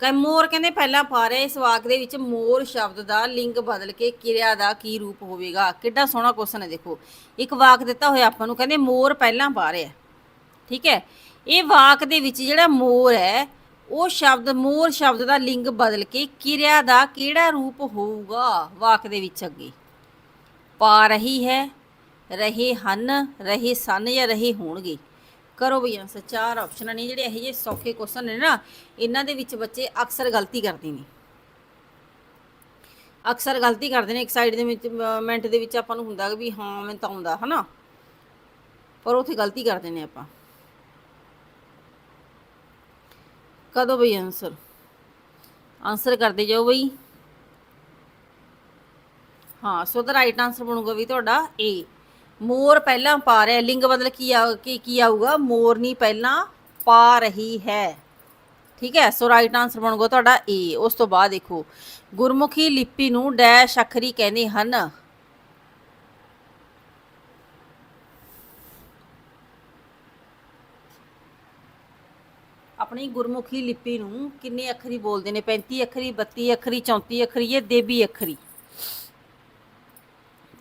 S1: ਕਹ ਮੋਰ ਕਹਿੰਦੇ ਪਹਿਲਾਂ ਪਾ ਰਿਹਾ ਇਸ ਵਾਕ ਦੇ ਵਿੱਚ ਮੋਰ ਸ਼ਬਦ ਦਾ ਲਿੰਗ ਬਦਲ ਕੇ ਕਿਰਿਆ ਦਾ ਕੀ ਰੂਪ ਹੋਵੇਗਾ? ਕਿੱਡਾ ਸੋਹਣਾ ਕੁਐਸਚਨ ਹੈ, ਦੇਖੋ। ਇੱਕ ਵਾਕ ਦਿੱਤਾ ਹੋਇਆ ਆਪਾਂ ਨੂੰ, ਕਹਿੰਦੇ ਮੋਰ ਪਹਿਲਾਂ ਪਾ ਰਿਹਾ ਠੀਕ ਹੈ? ਇਹ ਵਾਕ ਦੇ ਵਿੱਚ ਜਿਹੜਾ ਮੋਰ ਹੈ, ਉਹ ਸ਼ਬਦ, ਮੋਰ ਸ਼ਬਦ ਦਾ ਲਿੰਗ ਬਦਲ ਕੇ ਕਿਰਿਆ ਦਾ ਕਿਹੜਾ ਰੂਪ ਹੋਊਗਾ? ਵਾਕ ਦੇ ਵਿੱਚ ਅੱਗੇ। ਪਾ ਰਹੀ ਹੈ ਰਹੇ ਹਨ, ਰਹੇ ਸਨ ਜਾਂ ਰਹੇ ਹੋਣਗੇ। ਕਰੋ ਬਈ ਆਨਸਰ ਚਾਰ ਆਪਸ਼ਨਾਂ ਨੇ ਜਿਹੜੇ ਇਹ ਜਿਹੇ ਸੌਖੇ ਕੁਐਸਚਨ ਨੇ ਨਾ, ਇਹਨਾਂ ਦੇ ਵਿੱਚ ਬੱਚੇ ਅਕਸਰ ਗਲਤੀ ਕਰਦੇ ਨੇ। ਅਕਸਰ ਗਲਤੀ ਕਰਦੇ ਨੇ, ਇੱਕ ਸਾਈਡ ਦੇ ਵਿੱਚ ਮਿੰਟ ਦੇ ਵਿੱਚ ਆਪਾਂ ਨੂੰ ਹੁੰਦਾ ਵੀ ਹਾਂ ਮੈਂ ਤਾਂ ਆਉਂਦਾ, ਹਨਾ? ਪਰ ਉੱਥੇ ਗਲਤੀ ਕਰਦੇ ਨੇ ਆਪਾਂ। ਕਦੋਂ ਬਈ ਆਨਸਰ ਆਨਸਰ ਕਰਦੇ ਜਾਓ ਬਈ। ਹਾਂ, ਸੋ ਦਾ ਰਾਈਟ ਆਨਸਰ ਬਣੂਗਾ ਵੀ ਤੁਹਾਡਾ ਏ ਮੋਰ ਪਹਿਲਾਂ ਪਾ ਰਿਹਾ, ਲਿੰਗ ਮਤਲਬ ਕੀ ਆ, ਕੀ ਕੀ ਆਊਗਾ? ਮੋਰਨੀ ਪਹਿਲਾਂ ਪਾ ਰਹੀ ਹੈ। ਠੀਕ ਹੈ? ਸੋ ਰਾਈਟ ਆਨਸਰ ਬਣੂਗਾ ਤੁਹਾਡਾ ਏ ਉਸ ਤੋਂ ਬਾਅਦ ਦੇਖੋ, ਗੁਰਮੁਖੀ ਲਿਪੀ ਨੂੰ ਡੈਸ਼ ਅੱਖਰੀ ਕਹਿੰਦੇ ਹਨ। ਆਪਣੀ ਗੁਰਮੁਖੀ ਲਿਪੀ ਨੂੰ ਕਿੰਨੇ ਅੱਖਰੀ ਬੋਲਦੇ ਨੇ? 35 ਅੱਖਰੀ 32 ਅੱਖਰੀ 34 ਅੱਖਰੀ ਇਹ ਦੇਵੀ ਅੱਖਰੀ?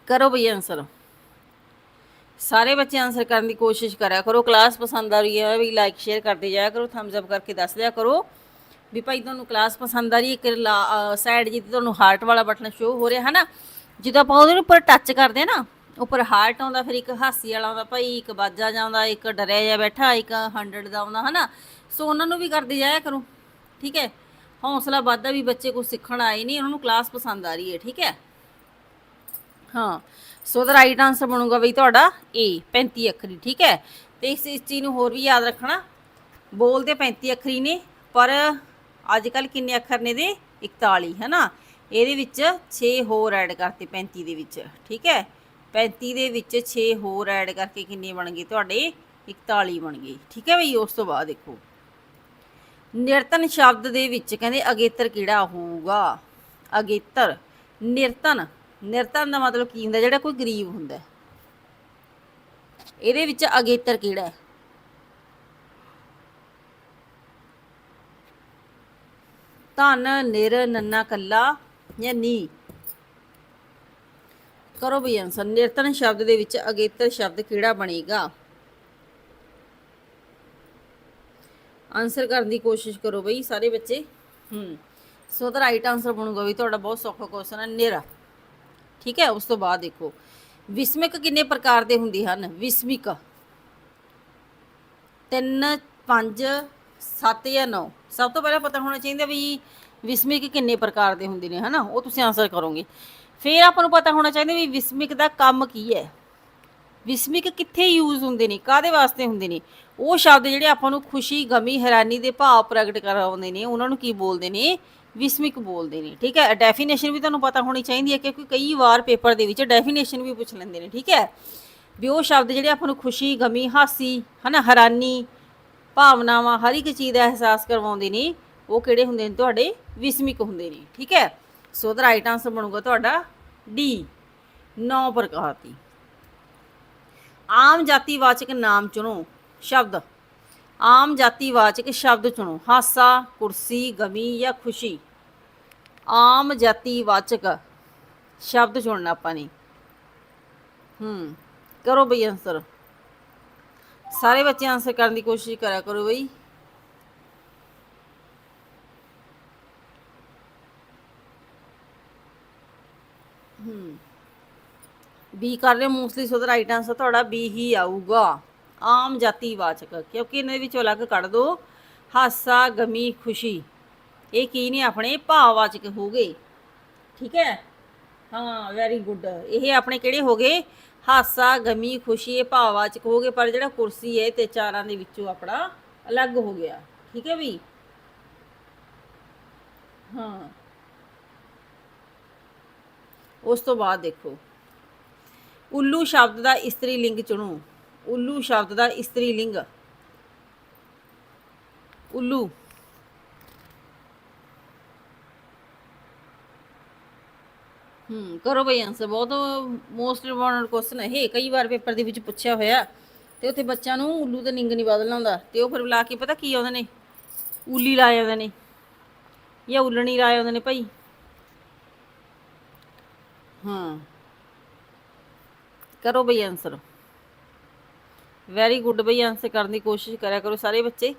S1: ਕਰੋ ਬਈ ਆਨਸਰ ਸਾਰੇ ਬੱਚੇ ਆਨਸਰ ਕਰਨ ਦੀ ਕੋਸ਼ਿਸ਼ ਕਰਿਆ ਕਰੋ। ਕਲਾਸ ਪਸੰਦ ਆ ਰਹੀ ਹੈ, ਵੀ ਲਾਈਕ ਸ਼ੇਅਰ ਕਰਦੇ ਜਾਇਆ ਕਰੋ ਥੰਬਸ ਅਪ ਕਰਕੇ ਦੱਸ ਦਿਆ ਕਰੋ। ਵੀ ਭਾਈ ਤੁਹਾਨੂੰ ਕਲਾਸ ਪਸੰਦ ਆ ਰਹੀ ਹੈ, ਇੱਕ ਸਾਈਡ ਜਿੱਥੇ ਤੁਹਾਨੂੰ ਹਾਰਟ ਵਾਲਾ ਬਟਨ ਸ਼ੋ ਹੋ ਰਿਹਾ ਹੈ ਨਾ ਜਦੋਂ ਆਪਾਂ ਉਹਦੇ ਉੱਪਰ ਟੱਚ ਕਰਦੇ ਆ ਨਾ, ਉੱਪਰ ਹਾਰਟ ਆਉਂਦਾ, ਫਿਰ ਇੱਕ ਹਾਸੀ ਵਾਲਾ ਆਉਂਦਾ, ਭਾਈ ਇੱਕ ਬਾਜਾ ਜਾਂਦਾ ਇੱਕ ਡਰਿਆ ਜਿਹਾ ਬੈਠਾ, ਇੱਕ 100 ਦਾ ਆਉਂਦਾ, ਹਨਾ? ਸੋ ਉਹਨਾਂ ਨੂੰ ਵੀ ਕਰਦੇ ਜਾਇਆ ਕਰੋ, ਠੀਕ ਹੈ? ਹੌਸਲਾ ਵੱਧਦਾ ਵੀ ਬੱਚੇ ਕੁਝ ਸਿੱਖਣ ਆਏ ਨਹੀਂ, ਉਹਨਾਂ ਨੂੰ ਕਲਾਸ ਪਸੰਦ ਆ ਰਹੀ ਹੈ, ਠੀਕ ਹੈ? ਹਾਂ। ਸੋ ਦਾ ਰਾਈਟ ਆਨਸਰ ਬਣੂਗਾ ਬਈ ਤੁਹਾਡਾ ਏ 35 ਅੱਖਰੀ, ਠੀਕ ਹੈ? ਤੇ ਇਸ ਇਸ ਚੀਜ਼ ਨੂੰ ਹੋਰ ਵੀ ਯਾਦ ਰੱਖਣਾ। ਬੋਲਦੇ 35 ਅੱਖਰੀ ਨੇ, ਪਰ ਅੱਜ ਕੱਲ ਕਿੰਨੇ ਅੱਖਰ ਨੇ ਦੇ 41 ਹੈ ਨਾ ਇਹਦੇ ਵਿੱਚ 6 ਹੋਰ ਐਡ ਕਰਤੇ 35 ਦੇ ਵਿੱਚ, ਠੀਕ ਹੈ? 35 ਦੇ ਵਿੱਚ 6 ਹੋਰ ਐਡ ਕਰਕੇ ਕਿੰਨੇ ਬਣ ਗਏ? ਤੁਹਾਡੇ 41 ਬਣ ਗਏ, ਠੀਕ ਹੈ ਬਈ? ਉਸ ਤੋਂ ਬਾਅਦ ਦੇਖੋ। ਨਿਰਤਨ ਸ਼ਬਦ ਦੇ ਵਿੱਚ ਕਹਿੰਦੇ ਅਗੇਤਰ ਕਿਹੜਾ ਹੋਊਗਾ? ਅਗੇਤਰ, ਨਿਰਤਨ। ਨਿਰਤਨ ਦਾ ਮਤਲਬ ਕੀ ਹੁੰਦਾ, ਜਿਹੜਾ ਕੋਈ ਗਰੀਬ ਹੁੰਦਾ ਇਹਦੇ ਵਿੱਚ ਅਗੇਤਰ ਕਿਹੜਾ ਹੈ? ਧਨ, ਨਿਰ, ਨੰਨਾ, ਕੱਲਾ ਜਾਂ ਨੀ? ਕਰੋ ਬਈ ਆਨਸਰ ਨਿਰਤਨ ਸ਼ਬਦ ਦੇ ਵਿੱਚ ਅਗੇਤਰ ਸ਼ਬਦ ਕਿਹੜਾ ਬਣੇਗਾ? ਆਨਸਰ ਕਰਨ ਦੀ ਕੋਸ਼ਿਸ਼ ਕਰੋ ਬਈ ਸਾਰੇ ਬੱਚੇ। ਹੂੰ। ਸੋ ਦਾ ਰਾਈਟ ਆਨਸਰ ਬਣੂਗਾ ਵੀ ਤੁਹਾਡਾ ਬਹੁਤ ਸੌਖਾ ਕੁਐਸਚਨ ਹੈ। ਨਿਰਾ। ਠੀਕ ਹੈ, ਉਸ ਤੋਂ ਬਾਅਦ ਦੇਖੋ। ਵਿਸਮਿਕ ਕਿੰਨੇ ਪ੍ਰਕਾਰ ਦੇ ਹੁੰਦੇ ਹਨ? ਵਿਸਮਿਕ। 3 5 7 ਜਾਂ 9 ਸਭ ਤੋਂ ਪਹਿਲਾਂ ਪਤਾ ਹੋਣਾ ਚਾਹੀਦਾ ਵੀ ਵਿਸਮਿਕ ਕਿੰਨੇ ਪ੍ਰਕਾਰ ਦੇ ਹੁੰਦੇ ਨੇ, ਹਨਾ? ਉਹ ਤੁਸੀਂ ਆਨਸਰ ਕਰੋਗੇ। ਫਿਰ ਆਪਾਂ ਨੂੰ ਪਤਾ ਹੋਣਾ ਚਾਹੀਦਾ ਵੀ ਵਿਸਮਿਕ ਦਾ ਕੰਮ ਕੀ ਹੈ। ਵਿਸਮਿਕ ਕਿੱਥੇ ਯੂਜ਼ ਹੁੰਦੇ ਨੇ ਕਾਦੇ ਵਾਸਤੇ ਹੁੰਦੇ ਨੇ? ਉਹ ਸ਼ਬਦ ਜਿਹੜੇ ਆਪਾਂ ਨੂੰ ਖੁਸ਼ੀ, ਗਮੀ, ਹੈਰਾਨੀ ਦੇ ਭਾਵ ਪ੍ਰਗਟ ਕਰਾਉਂਦੇ ਨੇ, ਉਹਨਾਂ ਨੂੰ ਕੀ ਬੋਲਦੇ ਨੇ? ਵਿਸਮਿਕ ਬੋਲਦੇ ਨੇ, ਠੀਕ ਹੈ? ਡੈਫੀਨੇਸ਼ਨ ਵੀ ਤੁਹਾਨੂੰ ਪਤਾ ਹੋਣੀ ਚਾਹੀਦੀ ਹੈ ਕਿਉਂਕਿ ਕਈ ਵਾਰ ਪੇਪਰ ਦੇ ਵਿੱਚ ਡੈਫੀਨੇਸ਼ਨ ਵੀ ਪੁੱਛ ਲੈਂਦੇ ਨੇ, ਠੀਕ ਹੈ? ਵੀ ਉਹ ਸ਼ਬਦ ਜਿਹੜੇ ਆਪਾਂ ਨੂੰ ਖੁਸ਼ੀ, ਗਮੀ, ਹਾਸੀ, ਹਨਾ, ਹੈਰਾਨੀ, ਭਾਵਨਾਵਾਂ, ਹਰ ਇੱਕ ਚੀਜ਼ ਦਾ ਅਹਿਸਾਸ ਕਰਵਾਉਂਦੇ ਨੇ, ਉਹ ਕਿਹੜੇ ਹੁੰਦੇ ਨੇ? ਤੁਹਾਡੇ ਵਿਸਮਿਕ ਹੁੰਦੇ ਨੇ, ਠੀਕ ਹੈ? ਸੋ ਦਾ ਰਾਈਟ ਆਨਸਰ ਬਣੂਗਾ ਤੁਹਾਡਾ ਡੀ ਨੌ ਪ੍ਰਕਾਰ ਦੀ। ਆਮ ਜਾਤੀਵਾਚਕ ਨਾਮ ਚੁਣੋ, ਸ਼ਬਦ। ਆਮ ਜਾਤੀਵਾਚਕ ਸ਼ਬਦ ਚੁਣੋ, ਹਾਸਾ, ਕੁਰਸੀ, ਗਮੀ ਜਾਂ ਖੁਸ਼ੀ। ਆਮ ਜਾਤੀਵਾਚਕ ਸ਼ਬਦ ਚੁਣਨਾ ਆਪਾਂ ਨੇ। ਹੂੰ, ਕਰੋ ਬਈ ਆਨਸਰ ਸਾਰੇ ਬੱਚੇ ਆਨਸਰ ਕਰਨ ਦੀ ਕੋਸ਼ਿਸ਼ ਕਰਿਆ ਕਰੋ ਬਈ। ਬੀ ਕਰ ਰਹੇ mostly so the right answer ਤੁਹਾਡਾ ਬੀ ਹੀ ਆਊਗਾ। ਆਮ ਜਾਤੀਵਾਚਕ ਕਿਉਂਕਿ ਇਹਨਾਂ ਦੇ ਵਿੱਚੋਂ ਅਲੱਗ ਕੱਢ ਦੋ। ਹਾਸਾ, ਗਮੀ, ਖੁਸ਼ੀ, ਇਹ ਕੀ ਨੇ ਆਪਣੇ? ਭਾਵਵਾਚਕ ਹੋ ਗਏ। ਠੀਕ ਹੈ? ਹਾਂ ਵੈਰੀ ਗੁੱਡ ਇਹ ਆਪਣੇ ਕਿਹੜੇ ਹੋ ਗਏ? ਹਾਸਾ, ਗਮੀ, ਖੁਸ਼ੀ, ਇਹ ਭਾਵਵਾਚਕ ਹੋ ਗਏ, ਪਰ ਜਿਹੜਾ ਕੁਰਸੀ ਹੈ ਤੇ ਚਾਰਾਂ ਦੇ ਵਿੱਚੋਂ ਆਪਣਾ ਅਲੱਗ ਹੋ ਗਿਆ। ਠੀਕ ਹੈ ਵੀ? ਹਾਂ। ਉਸ ਤੋਂ ਬਾਅਦ ਦੇਖੋ। ਉੱਲੂ ਸ਼ਬਦ ਦਾ ਇਸਤਰੀ ਲਿੰਗ ਚੁਣੋ। ਉੱਲੂ ਸ਼ਬਦ ਦਾ ਇਸਤਰੀ ਲਿੰਗ। ਉੱਲੂ। ਹੂੰ, ਕਰੋ ਬਈ ਆਨਸਰ ਬਹੁਤ ਮੋਸਟ ਇੰਪੋਰਟੈਂਟ ਕੁਐਸਚਨ ਹੈ ਇਹ। ਕਈ ਵਾਰ ਪੇਪਰ ਦੇ ਵਿੱਚ ਪੁੱਛਿਆ ਹੋਇਆ ਤੇ ਉੱਥੇ ਬੱਚਿਆਂ ਨੂੰ ਉੱਲੂ ਦਾ ਲਿੰਗ ਨਹੀਂ ਬਦਲਣਾ ਹੁੰਦਾ। ਤੇ ਉਹ ਫਿਰ ਬੁਲਾ ਕੇ ਪਤਾ ਕੀ ਆਉਂਦੇ ਨੇ? ਉੱਲੀ ਲਾਏ ਜਾਂਦੇ ਨੇ। ਜਾਂ ਉੱਲਣੀ ਲਾਏ ਜਾਂਦੇ ਨੇ ਭਾਈ। ਹਾਂ। ਕਰੋ ਬਈ ਆਨਸਰ ਵੈਰੀ ਗੁੱਡ ਬਈ ਆਨਸਰ ਕਰਨ ਦੀ ਕੋਸ਼ਿਸ਼ ਕਰਿਆ ਕਰੋ ਸਾਰੇ ਬੱਚੇ।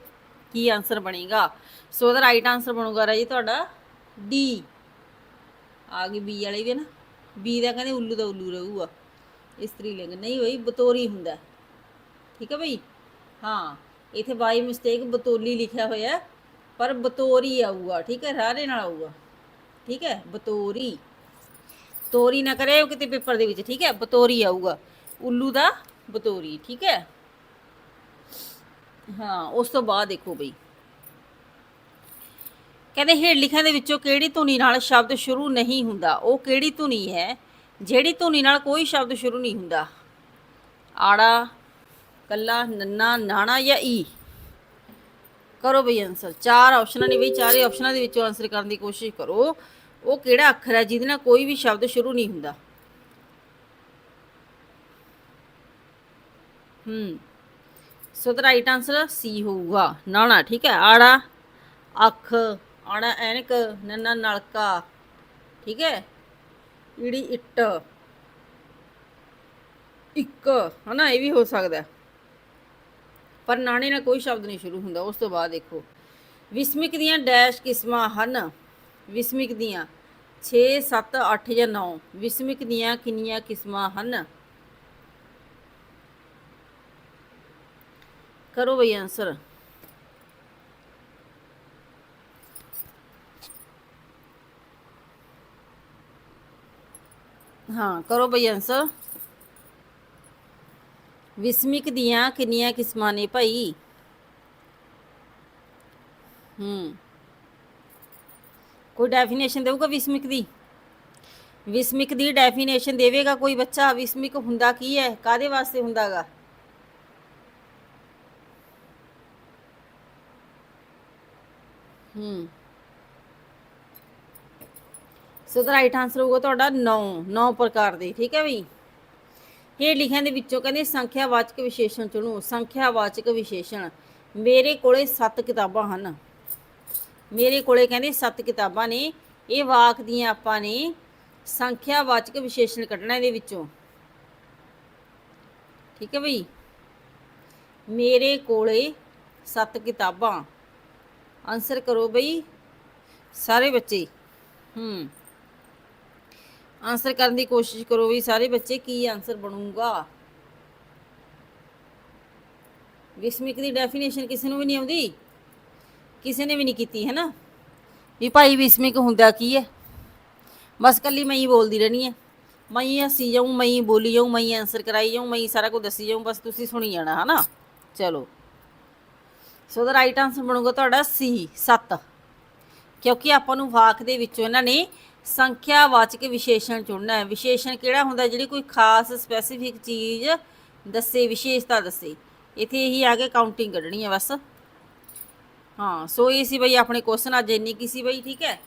S1: ਕੀ ਆਨਸਰ ਬਣੇਗਾ? ਸੋ ਦਾ ਰਾਈਟ ਆਨਸਰ ਬਣੂਗਾ ਰਾਜੀ ਤੁਹਾਡਾ ਡੀ ਆ ਗਈ ਬੀ ਵਾਲੀ ਵੀ ਨਾ। ਬੀ ਦਾ ਕਹਿੰਦੇ ਉੱਲੂ ਦਾ ਉੱਲੂ ਰਹੂਗਾ। ਇਸਤਰੀ ਲਿੰਗ ਨਹੀਂ ਹੋਈ ਬਤੋਰੀ ਹੁੰਦਾ ਠੀਕ ਹੈ ਬਈ? ਹਾਂ, ਇਥੇ ਬਾਈ ਮਿਸਟੇਕ ਬਤੋਲੀ ਲਿਖਿਆ ਹੋਇਆ ਪਰ ਬਤੋਰੀ ਆਊਗਾ। ਠੀਕ ਹੈ ਰਾਰੇ ਨਾਲ ਆਊਗਾ। ਠੀਕ ਹੈ, ਬਤੋਰੀ। ਤੋਰੀ ਨਾ ਕਰੇ ਕਿਤੇ ਪੇਪਰ ਦੇ ਵਿੱਚ। ਠੀਕ ਹੈ, ਬਤੋਰੀ ਆਊਗਾ। ਉੱਲੂ ਦਾ ਬਤੋਰੀ। ਠੀਕ ਹੈ? ਹਾਂ, ਉਸ ਤੋਂ ਬਾਅਦ ਦੇਖੋ ਬਈ। ਕਹਿੰਦੇ ਹੇਠ ਲਿਖਿਆਂ ਦੇ ਵਿੱਚੋਂ ਕਿਹੜੀ ਧੁਨੀ ਨਾਲ ਸ਼ਬਦ ਸ਼ੁਰੂ ਨਹੀਂ ਹੁੰਦਾ? ਉਹ ਕਿਹੜੀ ਧੁਨੀ ਹੈ? ਜਿਹੜੀ ਧੁਨੀ ਨਾਲ ਕੋਈ ਸ਼ਬਦ ਸ਼ੁਰੂ ਨਹੀਂ ਹੁੰਦਾ? ਆੜਾ, ਕੱਲਾ, ਨੰਨਾ, ਨਾਣਾ ਜਾਂ ਈ? ਕਰੋ ਬਈ ਆਨਸਰ ਚਾਰ ਆਪਸ਼ਨਾਂ ਨੇ ਬਈ, ਚਾਰੇ ਆਪਸ਼ਨਾਂ ਦੇ ਵਿੱਚੋਂ ਆਨਸਰ ਕਰਨ ਦੀ ਕੋਸ਼ਿਸ਼ ਕਰੋ। ਉਹ ਕਿਹੜਾ ਅੱਖਰ ਹੈ ਜਿਹਦੇ ਨਾਲ ਕੋਈ ਵੀ ਸ਼ਬਦ ਸ਼ੁਰੂ ਨਹੀਂ ਹੁੰਦਾ? ਹੂੰ। ਸੋ ਦਾ ਰਾਈਟ ਆਨਸਰ ਸੀ ਹੋਊਗਾ। ਨਾਣਾ, ਠੀਕ ਹੈ? ਆੜਾ, ਅੱਖ, ਆੜਾ ਐਨਕ, ਨੰਨਾ, ਨਲਕਾ, ਠੀਕ ਹੈ? ਈੜੀ, ਇੱਟ, ਇੱਕ, ਹਨਾ, ਇਹ ਵੀ ਹੋ ਸਕਦਾ ਪਰ ਨਾਣੇ ਨਾਲ ਕੋਈ ਸ਼ਬਦ ਨਹੀਂ ਸ਼ੁਰੂ ਹੁੰਦਾ, ਉਸ ਤੋਂ ਬਾਅਦ ਦੇਖੋ। ਵਿਸਮਿਕ ਦੀਆਂ ਡੈਸ਼ ਕਿਸਮਾਂ ਹਨ। ਵਿਸਮਿਕ ਦੀਆਂ 6 7 8 ਜਾਂ 9 ਵਿਸਮਿਕ ਦੀਆਂ ਕਿੰਨੀਆਂ ਕਿਸਮਾਂ ਹਨ? ਕਰੋ ਬਈ ਆਨਸਰ ਹਾਂ, ਕਰੋ ਬਈ ਆਨਸਰ ਵਿਸਮਿਕ ਦੀਆਂ ਕਿੰਨੀਆਂ ਕਿਸਮਾਂ ਨੇ ਭਾਈ? ਹੂੰ। ਕੋਈ ਡੈਫੀਨੇਸ਼ਨ ਦੇਊਗਾ ਵਿਸਮਿਕ ਦੀ? ਵਿਸਮਿਕ ਦੀ ਡੈਫੀਨੇਸ਼ਨ ਦੇਵੇਗਾ ਕੋਈ ਬੱਚਾ? ਵਿਸਮਿਕ ਹੁੰਦਾ ਕੀ ਹੈ? ਕਾਦੇ ਵਾਸਤੇ ਹੁੰਦਾਗਾ? ਹੂੰ। ਸੋ ਦਾ ਰਾਈਟ ਆਨਸਰ ਹੋਊਗਾ ਤੁਹਾਡਾ 9 9 ਪ੍ਰਕਾਰ ਦੇ, ਠੀਕ ਹੈ ਬਈ ਇਹ ਲਿਖਿਆਂ ਦੇ ਵਿੱਚੋਂ ਕਹਿੰਦੇ ਸੰਖਿਆਵਾਚਕ ਵਿਸ਼ੇਸ਼ਣ ਚੁਣੋ, ਸੰਖਿਆਵਾਚਕ ਵਿਸ਼ੇਸ਼ਣ। ਮੇਰੇ ਕੋਲੇ 7 ਕਿਤਾਬਾਂ ਹਨ। ਮੇਰੇ ਕੋਲੇ ਕਹਿੰਦੇ 7 ਕਿਤਾਬਾਂ ਨੇ, ਇਹ ਵਾਕ ਦੀਆਂ ਆਪਾਂ ਨੇ ਸੰਖਿਆਵਾਚਕ ਵਿਸ਼ੇਸ਼ਣ ਕੱਢਣਾ ਇਹਦੇ ਵਿੱਚੋਂ। ਠੀਕ ਹੈ ਬਈ ਮੇਰੇ ਕੋਲੇ 7 ਕਿਤਾਬਾਂ। ਆਨਸਰ ਕਰੋ ਬਈ। ਸਾਰੇ ਬੱਚੇ। ਹੂੰ। ਆਨਸਰ ਕਰਨ ਦੀ ਕੋਸ਼ਿਸ਼ ਕਰੋ ਵੀ ਸਾਰੇ ਬੱਚੇ ਕੀ ਆਨਸਰ ਬਣੂਗਾ। ਵਿਸਮਿਕ ਦੀ ਡੈਫੀਨੇਸ਼ਨ ਕਿਸੇ ਨੂੰ ਵੀ ਨਹੀਂ ਆਉਂਦੀ। ਕਿਸੇ ਨੇ ਵੀ ਨਹੀਂ ਕੀਤੀ ਹੈ ਨਾ ਵੀ ਭਾਈ ਵਿਸਮਿਕ ਹੁੰਦਾ ਕੀ ਹੈ? ਬਸ ਕੱਲੀ ਮੈਂ ਹੀ ਬੋਲਦੀ ਰਹਿਣੀ ਹੈ। ਮੈਂ ਹੀ ਹੱਸੀ ਜਾਊਂ ਮੈਂ ਹੀ ਬੋਲੀ ਜਾਊਂ ਮੈਂ ਹੀ ਆਨਸਰ ਕਰਾਈ ਜਾਊਂ ਮੈਂ ਹੀ ਸਾਰਾ ਕੁਝ ਦੱਸੀ ਜਾਊਂ, ਬਸ ਤੁਸੀਂ ਸੁਣੀ ਜਾਣਾ ਹੈ ਨਾ ਚਲੋ। ਸੋ ਦਾ ਰਾਈਟ ਆਨਸਰ ਬਣੂਗਾ ਤੁਹਾਡਾ ਸੀ 7 ਕਿਉਂਕਿ ਆਪਾਂ ਨੂੰ ਵਾਕ ਦੇ ਵਿੱਚੋਂ ਇਹਨਾਂ ਨੇ ਸੰਖਿਆਵਾਚਕ ਵਿਸ਼ੇਸ਼ਣ ਚੁਣਨਾ ਹੈ। ਵਿਸ਼ੇਸ਼ਣ ਕਿਹੜਾ ਹੁੰਦਾ? ਜਿਹੜੀ ਕੋਈ ਖਾਸ ਸਪੈਸੀਫਿਕ ਚੀਜ਼ ਦੱਸੇ, ਵਿਸ਼ੇਸ਼ਤਾ ਦੱਸੇ। ਇੱਥੇ ਇਹੀ ਆ ਕੇ ਕਾਊਂਟਿੰਗ ਕੱਢਣੀ ਹੈ ਬਸ। ਹਾਂ, ਸੋ ਇਹ ਸੀ ਬਈ ਆਪਣੇ ਕੁਐਸਚਨ ਅੱਜ ਇੰਨੀ ਕੀ ਸੀ ਬਈ, ਠੀਕ ਹੈ?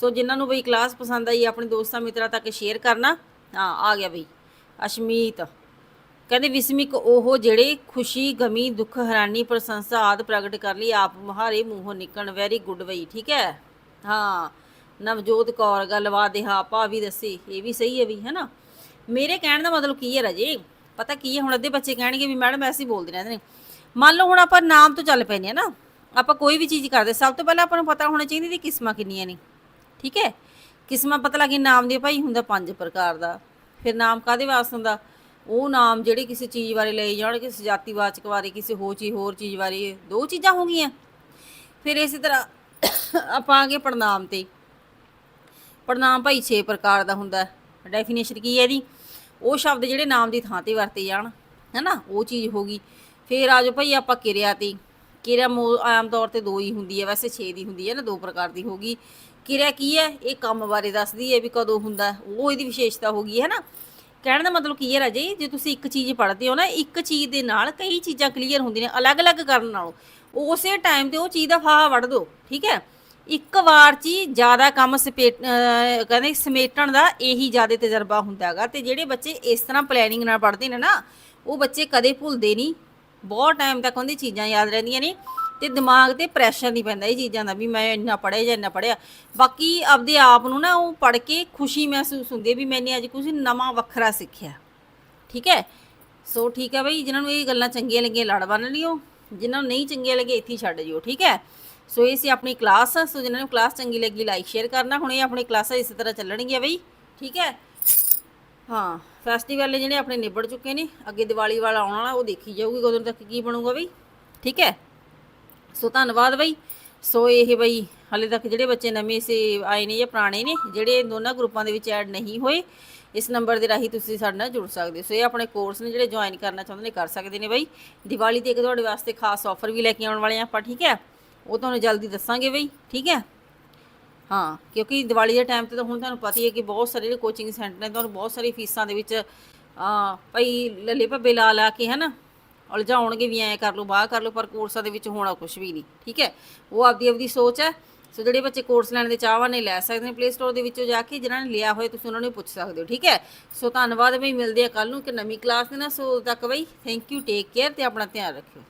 S1: ਸੋ ਜਿਨ੍ਹਾਂ ਨੂੰ ਬਈ ਕਲਾਸ ਪਸੰਦ ਆਈ, ਆਪਣੇ ਦੋਸਤਾਂ ਮਿੱਤਰਾਂ ਤੱਕ ਸ਼ੇਅਰ ਕਰਨਾ। ਹਾਂ, ਆ ਗਿਆ ਬਈ। ਅਸ਼ਮੀਤ। ਕਹਿੰਦੇ ਵਿਸਮਿਕ ਉਹ ਜਿਹੜੇ ਖੁਸ਼ੀ, ਗਮੀ, ਦੁੱਖ, ਹੈਰਾਨੀ, ਪ੍ਰਸ਼ੰਸਾ ਆਦ ਪ੍ਰਗਟ ਕਰ ਲਈ, ਆਪ ਮੁਹਾਰੇ ਮੂੰਹੋਂ ਨਿਕਲਣ। ਵੈਰੀ ਗੁੱਡ ਬਈ, ਠੀਕ ਹੈ? ਹਾਂ, ਨਵਜੋਤ ਕੌਰ, ਗੱਲਬਾਤ ਦੇ ਹਾਂ ਵੀ ਦੱਸੀ, ਇਹ ਵੀ ਸਹੀ ਹੈ ਵੀ ਹੈਨਾ ਮੇਰੇ ਕਹਿਣ ਦਾ ਮਤਲਬ ਕੀ ਹੈ ਰਾਜੇ? ਪਤਾ ਕੀ ਹੈ, ਹੁਣ ਅੱਧੇ ਬੱਚੇ ਕਹਿਣਗੇ ਵੀ ਮੈਡਮ ਐਸੀ ਬੋਲਦੇ ਰਹਿੰਦੇ ਨੇ। ਮੰਨ ਲਓ ਹੁਣ ਆਪਾਂ ਨਾਮ ਤੋਂ ਚੱਲ ਪੈਨੇ ਆ ਨਾ, ਆਪਾਂ ਕੋਈ ਵੀ ਚੀਜ਼ ਕਰਦੇ, ਸਭ ਤੋਂ ਪਹਿਲਾਂ ਆਪਾਂ ਨੂੰ ਪਤਾ ਹੋਣਾ ਚਾਹੀਦਾ ਕਿ ਕਿਸਮਾਂ ਕਿੰਨੀਆਂ ਨੇ, ਠੀਕ ਹੈ? ਕਿਸਮਾਂ ਪਤਾ ਲੱਗੇ ਨਾਮ ਦੇ ਭਾਈ ਹੁੰਦਾ ਪੰਜ ਪ੍ਰਕਾਰ ਦਾ, ਫਿਰ ਨਾਮ ਕਾਦੇ ਵਾਸਤੇ ਹੁੰਦਾ? ਉਹ ਨਾਮ ਜਿਹੜੇ ਕਿਸੇ ਚੀਜ਼ ਬਾਰੇ ਲਏ ਜਾਣ, ਕਿਸੇ ਜਾਤੀਵਾਚਕ ਬਾਰੇ, ਕਿਸੇ ਹੋਰ ਚੀਜ਼ ਹੋਰ ਚੀਜ਼ ਬਾਰੇ, ਦੋ ਚੀਜ਼ਾਂ ਹੋ ਗਈਆਂ। ਫਿਰ ਇਸੇ ਤਰ੍ਹਾਂ ਆਪਾਂ ਆ ਗਏ ਪੜਨਾਮ ਤੇ। ਪੜਨਾਮ ਭਾਈ 6 ਪ੍ਰਕਾਰ ਦਾ ਹੁੰਦਾ। ਡੈਫੀਨੇਸ਼ਨ ਕੀ ਹੈ ਇਹਦੀ? ਉਹ ਸ਼ਬਦ ਜਿਹੜੇ ਨਾਮ ਦੀ ਥਾਂ ਤੇ ਵਰਤੇ ਜਾਣ, ਹੈਨਾ? ਉਹ ਚੀਜ਼ ਹੋ ਗਈ। ਫਿਰ ਆਜੋ ਭਾਈ ਆਪਾਂ ਕਿਰਿਆ ਤੇ। ਕਿਰਿਆ ਮੋ- ਆਮ ਤੌਰ ਤੇ ਦੋ ਹੀ ਹੁੰਦੀ ਹੈ, ਵੈਸੇ 6 ਦੀ ਹੁੰਦੀ ਹੈ ਨਾ, ਦੋ ਪ੍ਰਕਾਰ ਦੀ ਹੋਗੀ ਕਿਰਿਆ ਕੀ ਹੈ? ਇਹ ਕੰਮ ਬਾਰੇ ਦੱਸਦੀ ਹੈ ਵੀ ਕਦੋਂ ਹੁੰਦਾ। ਉਹ ਇਹਦੀ ਵਿਸ਼ੇਸ਼ਤਾ ਹੋ ਗਈ ਹੈ ਨਾ ਕਹਿਣ ਦਾ ਮਤਲਬ ਕੀ ਹੈ ਰਾਜੇ? ਜੇ ਤੁਸੀਂ ਇੱਕ ਚੀਜ਼ ਪੜ੍ਹਦੇ ਹੋ ਨਾ, ਇੱਕ ਚੀਜ਼ ਦੇ ਨਾਲ ਕਈ ਚੀਜ਼ਾਂ ਕਲੀਅਰ ਹੁੰਦੀਆਂ ਨੇ, ਅਲੱਗ-ਅਲੱਗ ਕਰਨ ਨਾਲੋਂ। ਉਸੇ ਟਾਈਮ ਤੇ ਉਹ ਚੀਜ਼ ਦਾ ਫਾਹਾ ਵੜ ਦਿਓ ਠੀਕ ਹੈ? ਇੱਕ ਵਾਰ 'ਚ ਹੀ ਜ਼ਿਆਦਾ ਕੰਮ ਸਪੇਟ ਕਹਿੰਦੇ ਸਮੇਟਣ ਦਾ ਇਹੀ ਜ਼ਿਆਦਾ ਤਜਰਬਾ ਹੁੰਦਾ ਹੈਗਾ। ਤੇ ਜਿਹੜੇ ਬੱਚੇ ਇਸ ਤਰ੍ਹਾਂ ਪਲੈਨਿੰਗ ਨਾਲ ਪੜ੍ਹਦੇ ਨੇ ਨਾ, ਉਹ ਬੱਚੇ ਕਦੇ ਭੁੱਲਦੇ ਨਹੀਂ। ਬਹੁਤ ਟਾਈਮ ਤੱਕ ਉਹਦੀ ਚੀਜ਼ਾਂ ਯਾਦ ਰਹਿੰਦੀਆਂ ਨੇ। ਤੇ ਦਿਮਾਗ ਤੇ ਪ੍ਰੈਸ਼ਰ ਨਹੀਂ ਪੈਂਦਾ ਇਹ ਚੀਜ਼ਾਂ ਦਾ ਵੀ ਮੈਂ ਇੰਨਾ ਪੜ੍ਹਿਆ ਜਾਂ ਇੰਨਾ ਪੜ੍ਹਿਆ। ਬਾਕੀ ਆਪਦੇ ਆਪ ਨੂੰ ਨਾ ਉਹ ਪੜ੍ਹ ਕੇ ਖੁਸ਼ੀ ਮਹਿਸੂਸ ਹੁੰਦੀ ਵੀ ਮੈਨੇ ਅੱਜ ਕੁਝ ਨਵਾਂ ਵੱਖਰਾ ਸਿੱਖਿਆ। ਠੀਕ ਹੈ? ਸੋ ਠੀਕ ਹੈ ਬਈ, ਜਿਨ੍ਹਾਂ ਨੂੰ ਇਹ ਗੱਲਾਂ ਚੰਗੀਆਂ ਲੱਗੀਆਂ ਲੜ ਬੰਨ ਲਿਓ, ਜਿਨ੍ਹਾਂ ਨੂੰ ਨਹੀਂ ਚੰਗੀਆਂ ਲੱਗੀਆਂ ਇੱਥੇ ਹੀ ਛੱਡ ਜਿਓ, ਠੀਕ ਹੈ? ਸੋ ਇਹ ਸੀ ਆਪਣੀ ਕਲਾਸ ਸੋ ਜਿਨ੍ਹਾਂ ਨੂੰ ਕਲਾਸ ਚੰਗੀ ਲੱਗੀ ਲਾਈਕ ਸ਼ੇਅਰ ਕਰਨਾ। ਹੁਣ ਇਹ ਆਪਣੀ ਕਲਾਸਾਂ ਇਸੇ ਤਰ੍ਹਾਂ ਚੱਲਣਗੀਆਂ ਬਈ, ਠੀਕ ਹੈ? ਹਾਂ ਫੈਸਟੀਵਲ ਜਿਹੜੇ ਆਪਣੇ ਨਿਬੜ ਚੁੱਕੇ ਨੇ, ਅੱਗੇ ਦੀਵਾਲੀ ਵਾਲਾ ਆਉਣ ਵਾਲਾ, ਉਹ ਦੇਖੀ ਜਾਊਗੀ ਕਦੋਂ ਤੱਕ ਕੀ ਬਣੂਗਾ ਬਈ, ਠੀਕ ਹੈ? ਸੋ ਧੰਨਵਾਦ ਬਈ। ਸੋ ਇਹ ਬਈ ਹਾਲੇ ਤੱਕ ਜਿਹੜੇ ਬੱਚੇ ਨਵੇਂ ਸੇ ਆਏ ਨੇ ਜਾਂ ਪੁਰਾਣੇ ਨੇ, ਜਿਹੜੇ ਦੋਨਾਂ ਗਰੁੱਪਾਂ ਦੇ ਵਿੱਚ ਐਡ ਨਹੀਂ ਹੋਏ, ਇਸ ਨੰਬਰ ਦੇ ਰਾਹੀਂ ਤੁਸੀਂ ਸਾਡੇ ਨਾਲ ਜੁੜ ਸਕਦੇ ਹੋ। ਸੋ ਇਹ ਆਪਣੇ ਕੋਰਸ ਨੇ ਜਿਹੜੇ ਜੁਆਇਨ ਕਰਨਾ ਚਾਹੁੰਦੇ ਨੇ, ਕਰ ਸਕਦੇ ਨੇ ਬਈ। ਦੀਵਾਲੀ ਤੇ ਇੱਕ ਤੁਹਾਡੇ ਵਾਸਤੇ ਖਾਸ ਆਫਰ ਵੀ ਲੈ ਕੇ ਆਉਣ ਵਾਲੇ ਆ ਆਪਾਂ, ਠੀਕ ਹੈ? ਉਹ ਤੁਹਾਨੂੰ ਜਲਦੀ ਦੱਸਾਂਗੇ ਬਈ, ਠੀਕ ਹੈ? ਹਾਂ, ਕਿਉਂਕਿ ਦੀਵਾਲੀ ਦੇ ਟਾਈਮ ਤੇ ਤਾਂ ਹੁਣ ਤੁਹਾਨੂੰ ਪਤਾ ਹੀ ਹੈ ਕਿ ਬਹੁਤ ਸਾਰੇ ਜਿਹੜੇ ਕੋਚਿੰਗ ਸੈਂਟਰ ਨੇ, ਤੁਹਾਨੂੰ ਬਹੁਤ ਸਾਰੀ ਫੀਸਾਂ ਦੇ ਵਿੱਚ ਆ ਭਈ ਲੱਲੇ ਭੱਬੇ ਲਾ ਲਾ ਕੇ ਹੈ ਨਾ ਉਲਝਾਉਣਗੇ ਵੀ ਐਂ ਕਰ ਲਓ, ਬਾਹ ਕਰ ਲਓ, ਪਰ ਕੋਰਸਾਂ ਦੇ ਵਿੱਚ ਹੋਣਾ ਕੁਝ ਵੀ ਨਹੀਂ, ਠੀਕ ਹੈ? ਉਹ ਆਪਦੀ ਆਪਦੀ ਸੋਚ ਹੈ। ਸੋ ਜਿਹੜੇ ਬੱਚੇ ਕੋਰਸ ਲੈਣ ਦੇ ਚਾਹਵਾਨ ਨੇ, ਲੈ ਸਕਦੇ ਨੇ ਪਲੇ ਸਟੋਰ ਦੇ ਵਿੱਚੋਂ ਜਾ ਕੇ, ਜਿਨ੍ਹਾਂ ਨੇ ਲਿਆ ਹੋਇਆ ਤੁਸੀਂ ਉਹਨਾਂ ਨੂੰ ਪੁੱਛ ਸਕਦੇ ਹੋ, ਠੀਕ ਹੈ? ਸੋ ਧੰਨਵਾਦ ਬਈ, ਮਿਲਦੇ ਆ ਕੱਲ ਨੂੰ ਕਿ ਨਵੀਂ ਕਲਾਸ ਦੇ ਨਾਲ। ਸੋ ਉਦੋਂ ਤੱਕ ਬਈ ਥੈਂਕ ਯੂ ਟੇਕ ਕੇਅਰ ਤੇ ਆਪਣਾ ਧਿਆਨ ਰੱਖਿਓ।